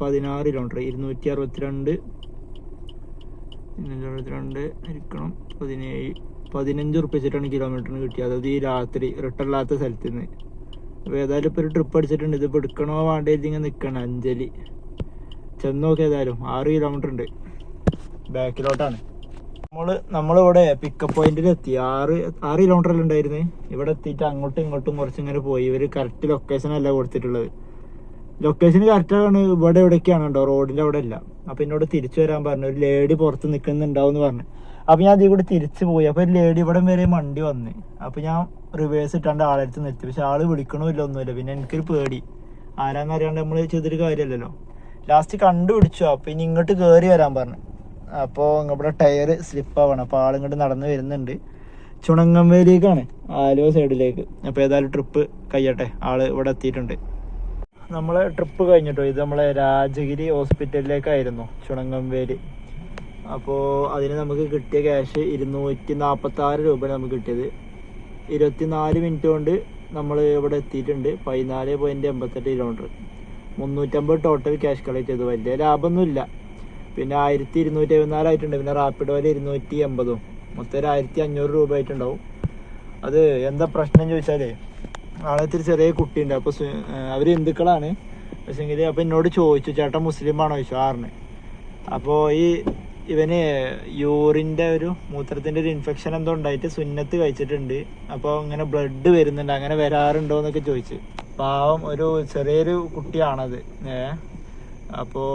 പതിനാറ് കിലോമീറ്റർ ഇരുന്നൂറ്റി അറുപത്തിരണ്ട് ഇരുന്നൂറ്റി അറുപത്തിരണ്ട് ഇരിക്കണം പതിനേഴ് പതിനഞ്ച് ഉറുപ്പ്യ വെച്ചിട്ടാണ് കിലോമീറ്ററിന് കിട്ടിയത്. അതായത് ഈ രാത്രി റിട്ടേൺ ഇല്ലാത്ത സ്ഥലത്ത് നിന്ന് അപ്പോൾ ഏതായാലും ഇപ്പോൾ ഒരു ട്രിപ്പ് അടിച്ചിട്ടുണ്ട്. ഇതിപ്പോൾ എടുക്കണോ വേണ്ടേ ഇങ്ങനെ നിൽക്കണം അഞ്ചലി ചെന്ന് ഏതായാലും. ആറ് കിലോമീറ്റർ ഉണ്ട്. ബാക്കിലോട്ടാണ് നമ്മൾ നമ്മളിവിടെ പിക്കപ്പ് പോയിന്റിൽ എത്തി ആറ് ആറ് കിലോമീറ്റർ ഉണ്ടായിരുന്നു? ഇവിടെ എത്തിയിട്ട് അങ്ങോട്ടും ഇങ്ങോട്ടും കുറച്ച് ഇങ്ങനെ പോയി. ഇവർ കറക്റ്റ് ലൊക്കേഷൻ അല്ല കൊടുത്തിട്ടുള്ളത്. ലൊക്കേഷൻ കറക്റ്റ് ആണ്. ഇവിടെ എവിടേക്കാണ് കേട്ടോ റോഡിന്റെ അവിടെ അല്ല. അപ്പൊ എന്നോട് തിരിച്ചു വരാൻ പറഞ്ഞു. ഒരു ലേഡി പുറത്ത് നിൽക്കുന്നുണ്ടാവും എന്ന് പറഞ്ഞു. അപ്പൊ ഞാൻ അതിൽ കൂടി തിരിച്ചു പോയി. അപ്പൊ ഒരു ലേഡി ഇവിടെ വരെ വണ്ടി വന്ന്. അപ്പൊ ഞാൻ റിവേഴ്സ് ഇട്ടാണ്ട് ആളെടുത്ത് നിർത്തി. പക്ഷെ ആൾ വിളിക്കണമില്ല ഒന്നുമില്ല. പിന്നെ എനിക്കൊരു പേടി. ആരാന്നറിയാണ്ട് നമ്മൾ ചെയ്തൊരു കാര്യമല്ലല്ലോ ലാസ്റ്റ് കണ്ടുപിടിച്ചു. അപ്പൊ ഇനി ഇങ്ങോട്ട് കയറി വരാൻ പറഞ്ഞു. അപ്പോൾ ഇവിടെ ടയർ സ്ലിപ്പ് ആവണം. അപ്പോൾ ആളിങ്ങോട്ട് നടന്നു വരുന്നുണ്ട്. ചുണങ്ങംവേലിക്കാണ് ആലുവ സൈഡിലേക്ക് അപ്പോൾ ഏതായാലും ട്രിപ്പ് കഴിയട്ടെ ആൾ ഇവിടെ എത്തിയിട്ടുണ്ട്. നമ്മളെ ട്രിപ്പ് കഴിഞ്ഞിട്ടോ? ഇത് നമ്മളെ രാജഗിരി ഹോസ്പിറ്റലിലേക്കായിരുന്നു ചുണങ്ങംവേലി അപ്പോൾ അതിന് നമുക്ക് കിട്ടിയ ക്യാഷ് ഇരുന്നൂറ്റി നാൽപ്പത്തി ആറ് രൂപയാണ് നമുക്ക് കിട്ടിയത്. ഇരുപത്തിനാല് മിനിറ്റ് കൊണ്ട് നമ്മൾ ഇവിടെ എത്തിയിട്ടുണ്ട്. പതിനാല് പോയിന്റ് എൺപത്തെട്ട് കിലോമീറ്റർ മുന്നൂറ്റമ്പത് ടോട്ടൽ ക്യാഷ് കളക്ട് ചെയ്തു. വലിയ ലാഭമൊന്നുമില്ല. പിന്നെ ആയിരത്തി ഇരുന്നൂറ്റി എഴുപത്തിനാലായിട്ടുണ്ട് പിന്നെ റാപ്പിഡോയിൽ ഇരുന്നൂറ്റി എൺപതും. മൊത്തം ഒരു ആയിരത്തി അഞ്ഞൂറ് രൂപ ആയിട്ടുണ്ടാവും. അത് എന്താ പ്രശ്നം ചോദിച്ചാലേ ആളെ ഇത്തിരി ചെറിയ കുട്ടിയുണ്ട്. അപ്പോൾ അവർ ഹിന്ദുക്കളാണ്. പക്ഷേങ്കിൽ അപ്പോൾ എന്നോട് ചോദിച്ചു ചേട്ടൻ മുസ്ലിം ആണോ ചോദിച്ചു ആറിന് അപ്പോൾ ഈ ഇവന് യൂറിന്റെ ഒരു മൂത്രത്തിന്റെ ഒരു ഇൻഫെക്ഷൻ എന്തോ ഉണ്ടായിട്ട് സുന്നത്ത് കഴിച്ചിട്ടുണ്ട്. അപ്പോൾ ഇങ്ങനെ ബ്ലഡ് വരുന്നുണ്ട്. അങ്ങനെ വരാറുണ്ടോ എന്നൊക്കെ ചോദിച്ചു. പാവം ഒരു ചെറിയൊരു കുട്ടിയാണത്. ഏ അപ്പോൾ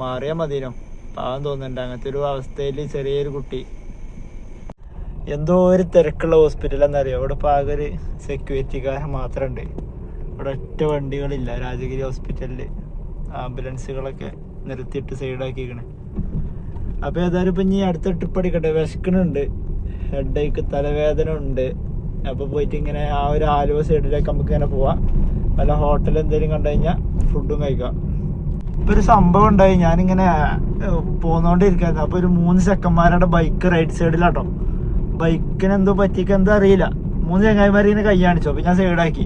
മാറിയാൽ മതിനോ പാവം തോന്നുന്നുണ്ട്. അങ്ങനത്തെ ഒരു അവസ്ഥയിൽ ചെറിയൊരു കുട്ടി. എന്തോ ഒരു തിരക്കുള്ള ഹോസ്പിറ്റൽ എന്നറിയോ ഇവിടെ ഇപ്പോൾ ആകെ ഒരു സെക്യൂരിറ്റിക്കാരൻ മാത്രമുണ്ട് ഇവിടെ ഒറ്റ വണ്ടികളില്ല. രാജഗിരി ഹോസ്പിറ്റലിൽ ആംബുലൻസുകളൊക്കെ നിർത്തിയിട്ട് സൈഡാക്കിക്കണേ. അപ്പോൾ ഏതായാലും ഇപ്പം ഇനി അടുത്ത ട്രിപ്പ് അടിക്കട്ടെ വിശക്കണുണ്ട് ഹെഡ് ഏക്ക് തലവേദന ഉണ്ട്. അപ്പോൾ പോയിട്ട് ഇങ്ങനെ ആ ഒരു ആലുവ സൈഡിലേക്ക് നമുക്ക് ഇങ്ങനെ പോവാം. വല്ല ഹോട്ടൽ എന്തെങ്കിലും കണ്ടു കഴിഞ്ഞാൽ ഫുഡും കഴിക്കാം. ഇപ്പൊ ഒരു സംഭവം ഉണ്ടായി. ഞാനിങ്ങനെ പോന്നോണ്ടിരിക്കായിരുന്നു. അപ്പൊ ഒരു മൂന്ന് ചെക്കന്മാരുടെ ബൈക്ക് റൈറ്റ് സൈഡിലാട്ടോ ബൈക്കിന് എന്തോ പറ്റിക്ക് എന്തോ അറിയില്ല. മൂന്ന് ചങ്ങായിമാരെ ഇങ്ങനെ കൈ കാണിച്ചു. അപ്പൊ ഞാൻ സൈഡാക്കി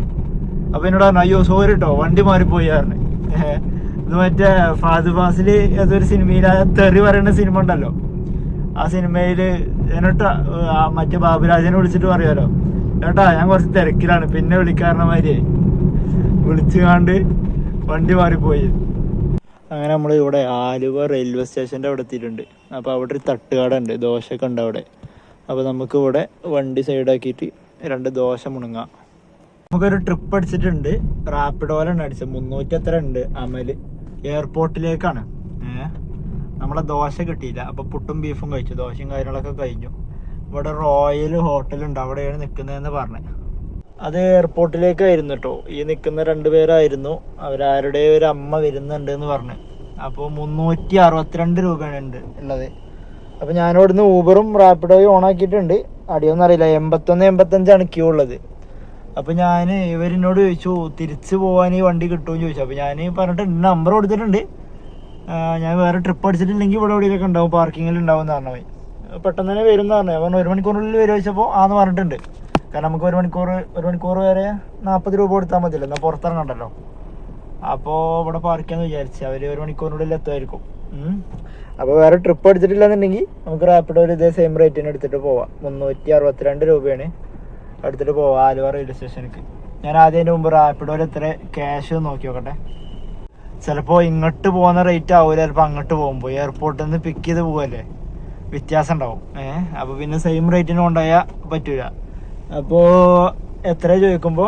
അപ്പൊ എന്നോട് പറഞ്ഞു അയ്യോ സോറി കേട്ടോ വണ്ടി മാറിപ്പോയി പറഞ്ഞു. ഇത് മറ്റേ ഫാദ് ഫാസിൽ ഏതൊരു സിനിമയിൽ ആ തെറി പറയുന്ന സിനിമ ഉണ്ടല്ലോ. ആ സിനിമയിൽ എന്നിട്ട് മറ്റേ ബാബുരാജനെ വിളിച്ചിട്ട് പറയുമല്ലോ ചേട്ടാ ഞാൻ കുറച്ച് തിരക്കിലാണ്. പിന്നെ വിളിക്കാറുന്ന മാതിരിയായി. വിളിച്ചു കാണ്ട് വണ്ടി മാറിപ്പോയി. അങ്ങനെ നമ്മൾ ഇവിടെ ആലുവ റെയിൽവേ സ്റ്റേഷന്റെ അവിടെ എത്തിയിട്ടുണ്ട്. അപ്പോൾ അവിടെ ഒരു തട്ടുകട ഉണ്ട് ദോശയൊക്കെ ഉണ്ട് അവിടെ. അപ്പോൾ നമുക്ക് ഇവിടെ വണ്ടി സൈഡാക്കിയിട്ട് രണ്ട് ദോശ മുണുങ്ങാം. നമുക്കൊരു ട്രിപ്പ് അടിച്ചിട്ടുണ്ട്. റാപ്പിഡോലാണ് അടിച്ചത്. മുന്നൂറ്റി എത്ര ഉണ്ട് അമൽ എയർപോർട്ടിലേക്കാണ് നമ്മളെ ദോശ കിട്ടിയില്ല. അപ്പോൾ പുട്ടും ബീഫും കഴിച്ചു. ദോശയും കാര്യങ്ങളൊക്കെ കഴിഞ്ഞു. ഇവിടെ റോയൽ ഹോട്ടലുണ്ട് അവിടെയാണ് നിൽക്കുന്നതെന്ന് പറഞ്ഞത് അത് എയർപോർട്ടിലേക്കായിരുന്നു കേട്ടോ ഈ നിൽക്കുന്ന രണ്ടുപേരായിരുന്നു അവരാരുടെ ഒരു അമ്മ വരുന്നുണ്ട് എന്ന് പറഞ്ഞു. അപ്പോൾ മുന്നൂറ്റി അറുപത്തിരണ്ട് രൂപയാണ് ഉണ്ട് ഉള്ളത്. അപ്പോൾ ഞാനിവിടുന്ന് ഊബറും റാപ്പിഡോയും ഓൺ ആക്കിയിട്ടുണ്ട് അടിയൊന്നും അറിയില്ല. എൺപത്തൊന്ന് എൺപത്തഞ്ചാണ് ക്യൂ ഉള്ളത്. അപ്പോൾ ഞാൻ ഇവരിനോട് ചോദിച്ചു തിരിച്ചു പോകാൻ ഈ വണ്ടി കിട്ടുമെന്ന് ചോദിച്ചു. അപ്പോൾ ഞാൻ പറഞ്ഞിട്ട് നമ്പർ കൊടുത്തിട്ടുണ്ട്. ഞാൻ വേറെ ട്രിപ്പ് അടിച്ചിട്ടില്ലെങ്കിൽ ഇവിടെ എവിടെയൊക്കെ ഉണ്ടാവും. പാർക്കിങ്ങിൽ ഉണ്ടാവും എന്ന് പറഞ്ഞു പെട്ടെന്ന് തന്നെ വരും എന്ന് പറഞ്ഞു. പറഞ്ഞു ഒരു മണിക്കൂറിനുള്ളിൽ വരും ചോദിച്ചപ്പോൾ ആന്ന് പറഞ്ഞിട്ടുണ്ട്. കാരണം നമുക്ക് ഒരു മണിക്കൂർ ഒരു മണിക്കൂർ വരെ നാൽപ്പത് രൂപ കൊടുത്താൽ മതിയല്ലോ. എന്നാൽ പുറത്തിറങ്ങണ്ടല്ലോ. അപ്പോൾ ഇവിടെ പാർക്കാന്ന് വിചാരിച്ചു അവർ ഒരു മണിക്കൂറിനുള്ളിൽ എത്തുമായിരിക്കും. അപ്പോൾ വേറെ ട്രിപ്പ് അടിച്ചിട്ടില്ലെന്നുണ്ടെങ്കിൽ നമുക്ക് റാപ്പിഡോ ഒരു ഇതേ സെയിം റേറ്റിന് എടുത്തിട്ട് പോവാം. മുന്നൂറ്റി അറുപത്തിരണ്ട് രൂപയാണ് എടുത്തിട്ട് പോവാം ആലുവ റെയിൽവേ സ്റ്റേഷനിലേക്ക് ഞാൻ ആദ്യം മുമ്പ് റാപ്പിഡോയിൽ എത്ര ക്യാഷ് നോക്കി നോക്കട്ടെ. ചിലപ്പോൾ ഇങ്ങോട്ട് പോകുന്ന റേറ്റ് ആവില്ല ചിലപ്പോൾ അങ്ങോട്ട് പോകുമ്പോൾ എയർപോർട്ടിൽ നിന്ന് പിക്ക് ചെയ്ത് പോകല്ലേ വ്യത്യാസം ഉണ്ടാവും. ഏഹ് അപ്പോൾ പിന്നെ സെയിം റേറ്റിന് കൊണ്ടുപോയാൽ പറ്റൂല. അപ്പോൾ എത്ര ചോദിക്കുമ്പോ?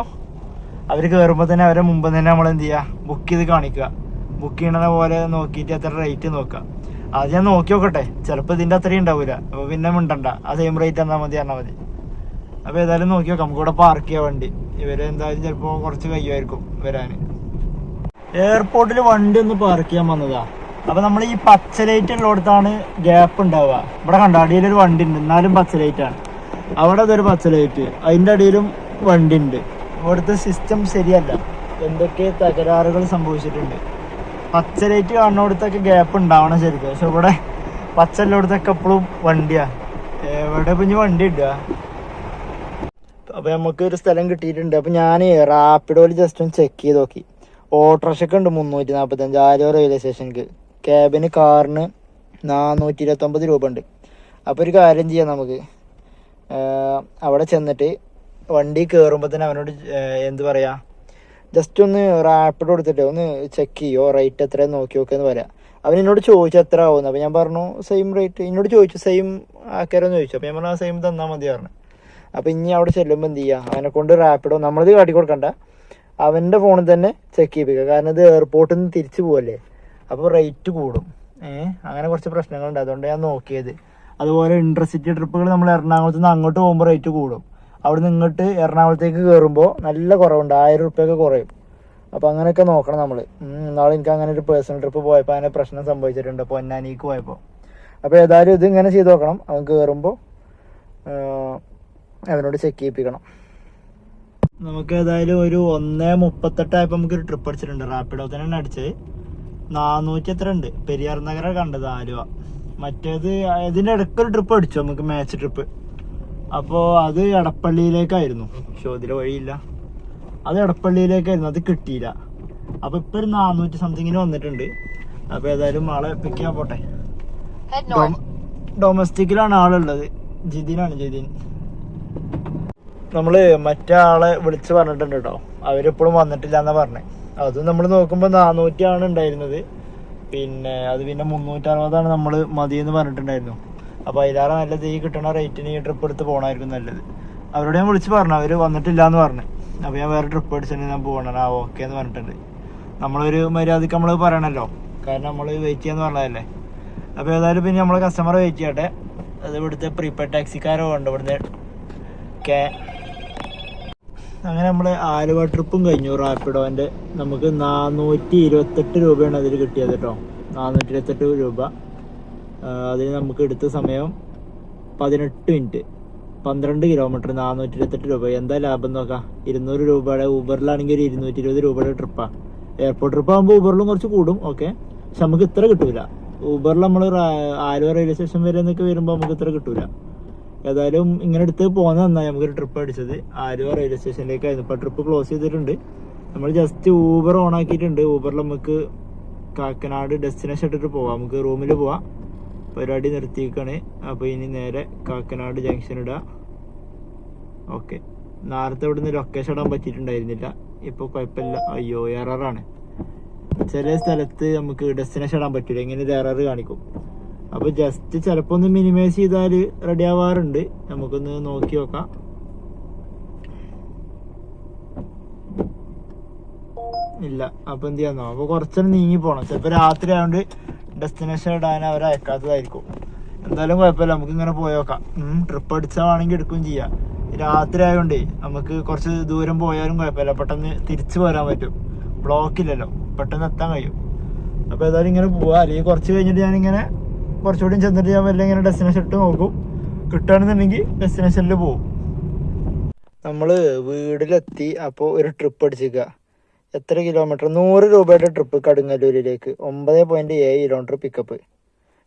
അവർ കേറുമ്പോ തന്നെ അവരെ മുമ്പ് തന്നെ നമ്മൾ എന്ത് ചെയ്യുക ബുക്ക് ചെയ്ത് കാണിക്കുക. ബുക്ക് ചെയ്യണ പോലെ നോക്കിയിട്ട് എത്ര റേറ്റ് നോക്കുക. അത് ഞാൻ നോക്കി നോക്കട്ടെ. ചിലപ്പോൾ ഇതിന്റെ അത്രയും ഉണ്ടാവില്ല അപ്പോൾ പിന്നെ മിണ്ടണ്ട. ആ സെയിം റേറ്റ് എന്നാൽ മതി പറഞ്ഞാൽ മതി. അപ്പോൾ ഏതായാലും നോക്കി നോക്കാം. നമുക്ക് ഇവിടെ പാർക്ക് ചെയ്യാൻ വണ്ടി. ഇവർ എന്തായാലും ചിലപ്പോൾ കുറച്ച് കഴിയുമായിരിക്കും വരാൻ എയർപോർട്ടിൽ വണ്ടി ഒന്ന് പാർക്ക് ചെയ്യാൻ വന്നതാ. അപ്പൊ നമ്മൾ ഈ പച്ച ലൈറ്റ് ഉള്ളിടത്താണ് ഗ്യാപ്പ് ഉണ്ടാവുക. ഇവിടെ കണ്ടാടിയിലൊരു വണ്ടി ഉണ്ട് എന്നാലും പച്ച ലൈറ്റ് ആണ് അവിടെ അതൊരു പച്ച ലൈറ്റ് അതിന്റെ അടിയിലും വണ്ടി ഉണ്ട് ഇവിടുത്തെ സിസ്റ്റം ശരിയല്ല. എന്തൊക്കെ തകരാറുകൾ സംഭവിച്ചിട്ടുണ്ട്. പച്ച ലൈറ്റ് കാണുന്നിടത്തൊക്കെ ഗ്യാപ്പ് ഉണ്ടാവണം ശരിക്കും. പക്ഷെ ഇവിടെ പച്ച അടുത്തൊക്കെ എപ്പോഴും വണ്ടിയാ. എവിടെ പിന്നെ വണ്ടി ഇടുക? അപ്പോൾ നമുക്ക് ഒരു സ്ഥലം കിട്ടിയിട്ടുണ്ട്. അപ്പോൾ ഞാൻ റാപ്പിഡ് റാപ്പിഡോയിൽ ജസ്റ്റ് ഒന്ന് ചെക്ക് ചെയ്ത് നോക്കി. ഓട്ടോറിക്ഷയ്ക്ക് ഉണ്ട് മുന്നൂറ്റി നാൽപ്പത്തഞ്ച് ആരോ റെയിൽവേ സ്റ്റേഷനിക്ക് ക്യാബിന് കാറിന് നാനൂറ്റി ഇരുപത്തൊമ്പത് രൂപ ഉണ്ട്. അപ്പോൾ ഒരു കാര്യം ചെയ്യാം നമുക്ക്. അവിടെ ചെന്നിട്ട് വണ്ടി കയറുമ്പോൾ തന്നെ അവനോട് എന്ത് പറയുക ജസ്റ്റ് ഒന്ന് റാപ്പിഡ് കൊടുത്തിട്ട് ഒന്ന് ചെക്ക് ചെയ്യോ? റേറ്റ് എത്ര നോക്കി നോക്കിയെന്ന് പറയാം. അവൻ എന്നോട് ചോദിച്ചു എത്ര ആവുമെന്ന്. അപ്പോൾ ഞാൻ പറഞ്ഞു സെയിം റേറ്റ് എന്നോട് ചോദിച്ചു സെയിം ആക്കാരെന്ന് ചോദിച്ചു. അപ്പോൾ ഞാൻ പറഞ്ഞു സെയിം തന്നാൽ മതി പറഞ്ഞു. അപ്പോൾ ഇനി അവിടെ ചെല്ലുമ്പോൾ എന്ത് ചെയ്യുക അവനെ കൊണ്ട് റാപ്പിഡോ നമ്മളിത് കാട്ടി കൊടുക്കണ്ട. അവന്റെ ഫോണിൽ തന്നെ ചെക്ക് ചെയ്യിപ്പിക്കുക. കാരണം ഇത് എയർപോർട്ടിൽ നിന്ന് തിരിച്ചു പോകല്ലേ അപ്പോൾ റേറ്റ് കൂടും. ഏഹ് അങ്ങനെ കുറച്ച് പ്രശ്നങ്ങളുണ്ട്. അതുകൊണ്ട് ഞാൻ നോക്കിയത്. അതുപോലെ ഇൻട്രസിറ്റി ട്രിപ്പുകൾ നമ്മൾ എറണാകുളത്ത് നിന്ന് അങ്ങോട്ട് പോകുമ്പോൾ റേറ്റ് കൂടും. അവിടെ നിന്ന് ഇങ്ങോട്ട് എറണാകുളത്തേക്ക് കയറുമ്പോൾ നല്ല കുറവുണ്ട്. ആയിരം റുപ്യൊക്കെ കുറയും. അപ്പോൾ അങ്ങനെയൊക്കെ നോക്കണം നമ്മൾ നാളെ എനിക്ക് അങ്ങനെ ഒരു പേഴ്സണൽ ട്രിപ്പ് പോയപ്പോൾ അങ്ങനെ പ്രശ്നം സംഭവിച്ചിട്ടുണ്ട്. പൊന്നാനിക്ക് പോയപ്പോൾ അപ്പോൾ ഏതായാലും ഇത് ഇങ്ങനെ ചെയ്ത് നോക്കണം. അവൻ കയറുമ്പോൾ അവനോട് ചെക്ക് ചെയ്യിപ്പിക്കണം. നമുക്ക് ഏതായാലും ഒരു ഒന്നേ മുപ്പത്തെട്ടായപ്പോൾ നമുക്ക് ഒരു ട്രിപ്പ് അടിച്ചിട്ടുണ്ട്. റാപ്പിഡോ തന്നെ അടിച്ചത്. നാനൂറ്റി എത്ര ഉണ്ട് പെരിയാർ നഗര കണ്ടത് ആലുവ. മറ്റേത് ഇതിന്റെ ഇടയ്ക്ക് ഒരു ട്രിപ്പ് അടിച്ചു നമുക്ക് മാച്ച് ട്രിപ്പ് അപ്പോ അത് എടപ്പള്ളിയിലേക്കായിരുന്നു. പക്ഷെ അതിലെ വഴിയില്ല. അത് എടപ്പള്ളിയിലേക്കായിരുന്നു അത് കിട്ടിയില്ല. അപ്പൊ ഇപ്പൊ ഒരു നാനൂറ്റി സംതിങ്ങിന് വന്നിട്ടുണ്ട്. അപ്പൊ ഏതായാലും ആളെ പിക്ക് ചെയ്യാൻ പോട്ടെ. ഡൊമസ്റ്റിക്കിലാണ് ആളുള്ളത്. ജിതിനാണ് ജിതിൻ. നമ്മൾ മറ്റേ ആളെ വിളിച്ച് പറഞ്ഞിട്ടുണ്ട് കേട്ടോ. അവരെപ്പോഴും വന്നിട്ടില്ല എന്നാ പറഞ്ഞേ. അതും നമ്മൾ നോക്കുമ്പോൾ നാനൂറ്റിയാണ് ഉണ്ടായിരുന്നത്. പിന്നെ അത് പിന്നെ മുന്നൂറ്റി അറുപതാണ് നമ്മൾ മതിയെന്ന് പറഞ്ഞിട്ടുണ്ടായിരുന്നു. അപ്പോൾ നല്ല നല്ലത് ഈ കിട്ടുന്ന റേറ്റിന് ഈ ട്രിപ്പ് എടുത്ത് പോകണമായിരിക്കും നല്ലത്. അവരോട് ഞാൻ വിളിച്ച് പറഞ്ഞു. അവർ വന്നിട്ടില്ല എന്ന് പറഞ്ഞു. അപ്പോൾ ഞാൻ വേറെ ട്രിപ്പ് അടിച്ചിട്ട് ഞാൻ പോകണം ആ ഓക്കെ എന്ന് പറഞ്ഞിട്ടുണ്ട്. നമ്മളൊരു മര്യാദയ്ക്ക് നമ്മൾ പറയണല്ലോ. കാരണം നമ്മൾ വെയിറ്റ് ചെയ്യാന്ന് പറഞ്ഞതല്ലേ. അപ്പോൾ ഏതായാലും പിന്നെ നമ്മൾ കസ്റ്റമർ വെയിറ്റ് ചെയ്യട്ടെ. അത് ഇവിടുത്തെ പ്രീപെയ്ഡ് ടാക്സിക്കാരോ ഉണ്ട്. ഇവിടുത്തെ കേ അങ്ങനെ നമ്മൾ ആലുവ ട്രിപ്പും കഴിഞ്ഞു റാപ്പിഡോന്റെ നമുക്ക് നാനൂറ്റി ഇരുപത്തെട്ട് രൂപയാണ് അതിൽ കിട്ടിയത് കേട്ടോ നാനൂറ്റി ഇരുപത്തെട്ട് രൂപ അതിന് നമുക്ക് എടുത്ത സമയം പതിനെട്ട് മിനിറ്റ്. പന്ത്രണ്ട് കിലോമീറ്റർ നാനൂറ്റി ഇരുപത്തെട്ട് രൂപ. എന്താ ലാഭം നോക്കാം? ഇരുന്നൂറ് രൂപയുടെ ഊബറിലാണെങ്കിൽ ഒരു ഇരുന്നൂറ്റി ഇരുപത് രൂപയുടെ ട്രിപ്പാണ് എയർപോർട്ട് ട്രിപ്പ് ആകുമ്പോൾ ഊബറിലും കുറച്ച് കൂടും ഓക്കെ? പക്ഷെ നമുക്ക് ഇത്ര കിട്ടൂല. ഊബറിൽ നമ്മൾ ആലുവ റെയിൽവേ സ്റ്റേഷൻ വരെ എന്നൊക്കെ വരുമ്പോൾ നമുക്ക് ഇത്ര കിട്ടൂല. ഏതായാലും ഇങ്ങനെ എടുത്ത് പോകുന്നത് നന്നായി. നമുക്കൊരു ട്രിപ്പ് അടിച്ചത്. ആലുവ റെയിൽവേ സ്റ്റേഷനിലേക്കായിരുന്നു ഇപ്പോൾ ട്രിപ്പ് ക്ലോസ് ചെയ്തിട്ടുണ്ട്. നമ്മൾ ജസ്റ്റ് ഊബർ ഓൺ ആക്കിയിട്ടുണ്ട്. ഊബറിൽ നമുക്ക് കാക്കനാട് ഡെസ്റ്റിനേഷൻ ഇട്ടിട്ട് പോവാം. നമുക്ക് റൂമിൽ പോവാം. പരിപാടി നിർത്തിയേക്കാണ്. അപ്പോൾ ഇനി നേരെ കാക്കനാട് ജംഗ്ഷൻ ഇടുക ഓക്കെ നേരത്തെ ഇവിടുന്ന് ലൊക്കേഷൻ ഇടാൻ പറ്റിയിട്ടുണ്ടായിരുന്നില്ല. ഇപ്പോൾ കുഴപ്പമില്ല. അയ്യോ എററാണ് ചില സ്ഥലത്ത് നമുക്ക് ഡെസ്റ്റിനേഷൻ ഇടാൻ പറ്റില്ല ഇങ്ങനെ ഒരു എറർ കാണിക്കും? അപ്പൊ ജസ്റ്റ് ചിലപ്പോ ഒന്ന് മിനിമൈസ് ചെയ്താൽ റെഡി ആവാറുണ്ട്. നമുക്കൊന്ന് നോക്കി നോക്കാം. ഇല്ല അപ്പൊ എന്ത് ചെയ്യാന്നോ? അപ്പൊ കുറച്ചൊന്ന് നീങ്ങി പോണം. ചിലപ്പോ രാത്രി ആയതുകൊണ്ട് ഡെസ്റ്റിനേഷൻ ഇടാൻ അവർ അയക്കാത്തതായിരിക്കും. എന്തായാലും കുഴപ്പമില്ല നമുക്ക് ഇങ്ങനെ പോയോക്കാം ട്രിപ്പ് അടിച്ചാണെങ്കിൽ എടുക്കുകയും ചെയ്യാം. രാത്രി ആയതുകൊണ്ട് നമുക്ക് കുറച്ച് ദൂരം പോയാലും കുഴപ്പമില്ല. പെട്ടെന്ന് തിരിച്ചു പോരാൻ പറ്റും. ബ്ലോക്ക് ഇല്ലല്ലോ. പെട്ടെന്ന് എത്താൻ കഴിയും. അപ്പൊ ഏതായാലും ഇങ്ങനെ പോവാ. അല്ലെങ്കിൽ കുറച്ച് കഴിഞ്ഞിട്ട് ഞാനിങ്ങനെ കുറച്ചുകൂടി ചെന്നിട്ട് ഞാൻ വല്ല ഇങ്ങനെ ഡെസ്റ്റിനേഷൻ ഇട്ട് നോക്കും. കിട്ടുകയാണെന്നുണ്ടെങ്കിൽ ഡെസ്റ്റിനേഷനിൽ പോകും നമ്മൾ വീട്ടിലെത്തി അപ്പോൾ ഒരു ട്രിപ്പ് അടിച്ചിക്കുക എത്ര കിലോമീറ്റർ നൂറ് രൂപയുടെ ട്രിപ്പ് കടുങ്ങല്ലൂരിലേക്ക്. ഒമ്പത് പോയിന്റ് ഏഴ് കിലോമീറ്റർ പിക്കപ്പ്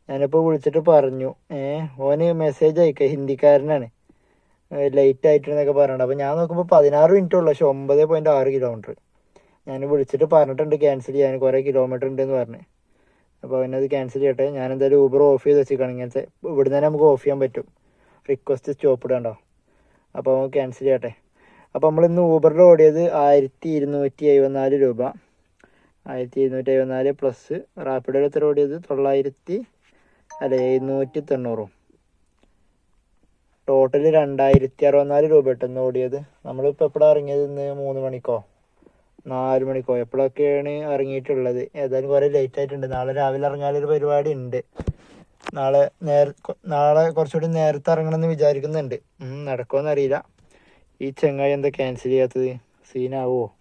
ഞാനിപ്പോൾ വിളിച്ചിട്ട് പറഞ്ഞു ഏഹ് ഓന് മെസ്സേജ് അയക്കുക ഹിന്ദിക്കാരനാണ്. ലേറ്റ് ആയിട്ടെന്നൊക്കെ പറഞ്ഞിട്ട് അപ്പോൾ ഞാൻ നോക്കുമ്പോൾ പതിനാറ് മിനിറ്റ് ഉള്ളു. പക്ഷേ ഒമ്പത് പോയിന്റ് ആറ് കിലോമീറ്റർ ഞാൻ വിളിച്ചിട്ട് പറഞ്ഞിട്ടുണ്ട് ക്യാൻസൽ ചെയ്യാൻ. കുറേ കിലോമീറ്റർ ഉണ്ടെന്ന് പറഞ്ഞ്. അപ്പോൾ അവനത് ക്യാൻസൽ ചെയ്യട്ടെ. ഞാൻ എന്തായാലും ഊബർ ഓഫ് ചെയ്ത് വെച്ചിരിക്കണം ഇങ്ങനത്തെ ഇവിടുന്ന് തന്നെ നമുക്ക് ഓഫ് ചെയ്യാൻ പറ്റും. റിക്വസ്റ്റ് സ്റ്റോപ്പ് ഇടണ്ടോ? അപ്പോൾ അവൻ ക്യാൻസൽ ചെയ്യട്ടെ. അപ്പോൾ നമ്മൾ ഇന്ന് ഊബറിൽ ഓടിയത് ആയിരത്തി ഇരുന്നൂറ്റി എഴുപത്തിനാല് രൂപ. ആയിരത്തി ഇരുന്നൂറ്റി എഴുപത്തിനാല് പ്ലസ് റാപ്പിഡോയിൽ എത്ര ഓടിയത്? തൊള്ളായിരത്തി അല്ല എഴുന്നൂറ്റി തൊണ്ണൂറും ടോട്ടൽ രണ്ടായിരത്തി അറുപത്തിനാല് രൂപ ഇട്ടെന്ന് ഓടിയത്. നമ്മളിപ്പോൾ എപ്പോഴാണ് ഇറങ്ങിയത് ഇന്ന്? മൂന്ന് മണിക്കോ? നാല് മണിക്കോ എപ്പോഴൊക്കെയാണ് ഇറങ്ങിയിട്ടുള്ളത്? ഏതായാലും കുറേ ലേറ്റ് ആയിട്ടുണ്ട്. നാളെ രാവിലെ ഇറങ്ങാനൊരു പരിപാടി ഉണ്ട്. നാളെ നേര നാളെ കുറച്ചുകൂടി നേരത്തെ ഇറങ്ങണമെന്ന് വിചാരിക്കുന്നുണ്ട്. ഉം, നടക്കുമോന്ന് അറിയില്ല. ഈ ചെങ്ങായി എന്താ ക്യാൻസൽ ചെയ്യാത്തത്? സീനാവോ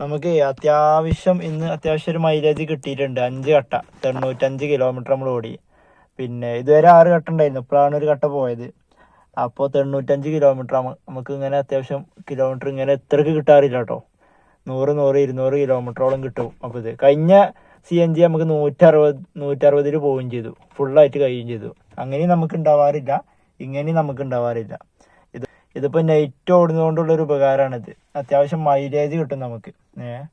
നമുക്ക് അത്യാവശ്യം ഇന്ന് അത്യാവശ്യം ഒരു മൈലേജ് കിട്ടിയിട്ടുണ്ട്. അഞ്ച് കട്ട. തൊണ്ണൂറ്റഞ്ച് കിലോമീറ്റർ നമ്മൾ ഓടി. പിന്നെ ഇതുവരെ ആറ് കട്ട ഉണ്ടായിരുന്നു. ഇപ്പോഴാണ് ഒരു കട്ട പോയത്. അപ്പോൾ തൊണ്ണൂറ്റഞ്ച് കിലോമീറ്റർ നമുക്ക് ഇങ്ങനെ അത്യാവശ്യം കിലോമീറ്റർ ഇങ്ങനെ എത്രക്ക് കിട്ടാറില്ല കേട്ടോ നൂറ് നൂറ് ഇരുന്നൂറ് കിലോമീറ്ററോളം കിട്ടും. അപ്പോൾ ഇത് കഴിഞ്ഞ സി എൻ ജി നമുക്ക് നൂറ്ററുപത് നൂറ്ററുപതിൽ പോവുകയും ചെയ്തു. ഫുള്ളായിട്ട് കഴിയുകയും ചെയ്തു. അങ്ങനെയും നമുക്ക് ഉണ്ടാവാറില്ല ഇങ്ങനെയും നമുക്ക് ഉണ്ടാവാറില്ല ഇത് ഇതിപ്പോൾ നൈറ്റ് ഓടുന്നതുകൊണ്ടുള്ള ഒരു ഉപകാരമാണിത് അത്യാവശ്യം മൈലേജ് കിട്ടും നമുക്ക്. ഏഹ്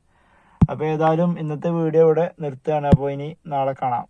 അപ്പോൾ ഏതായാലും ഇന്നത്തെ വീഡിയോ ഇവിടെ നിർത്തുകയാണ്. അപ്പോൾ ഇനി നാളെ കാണാം.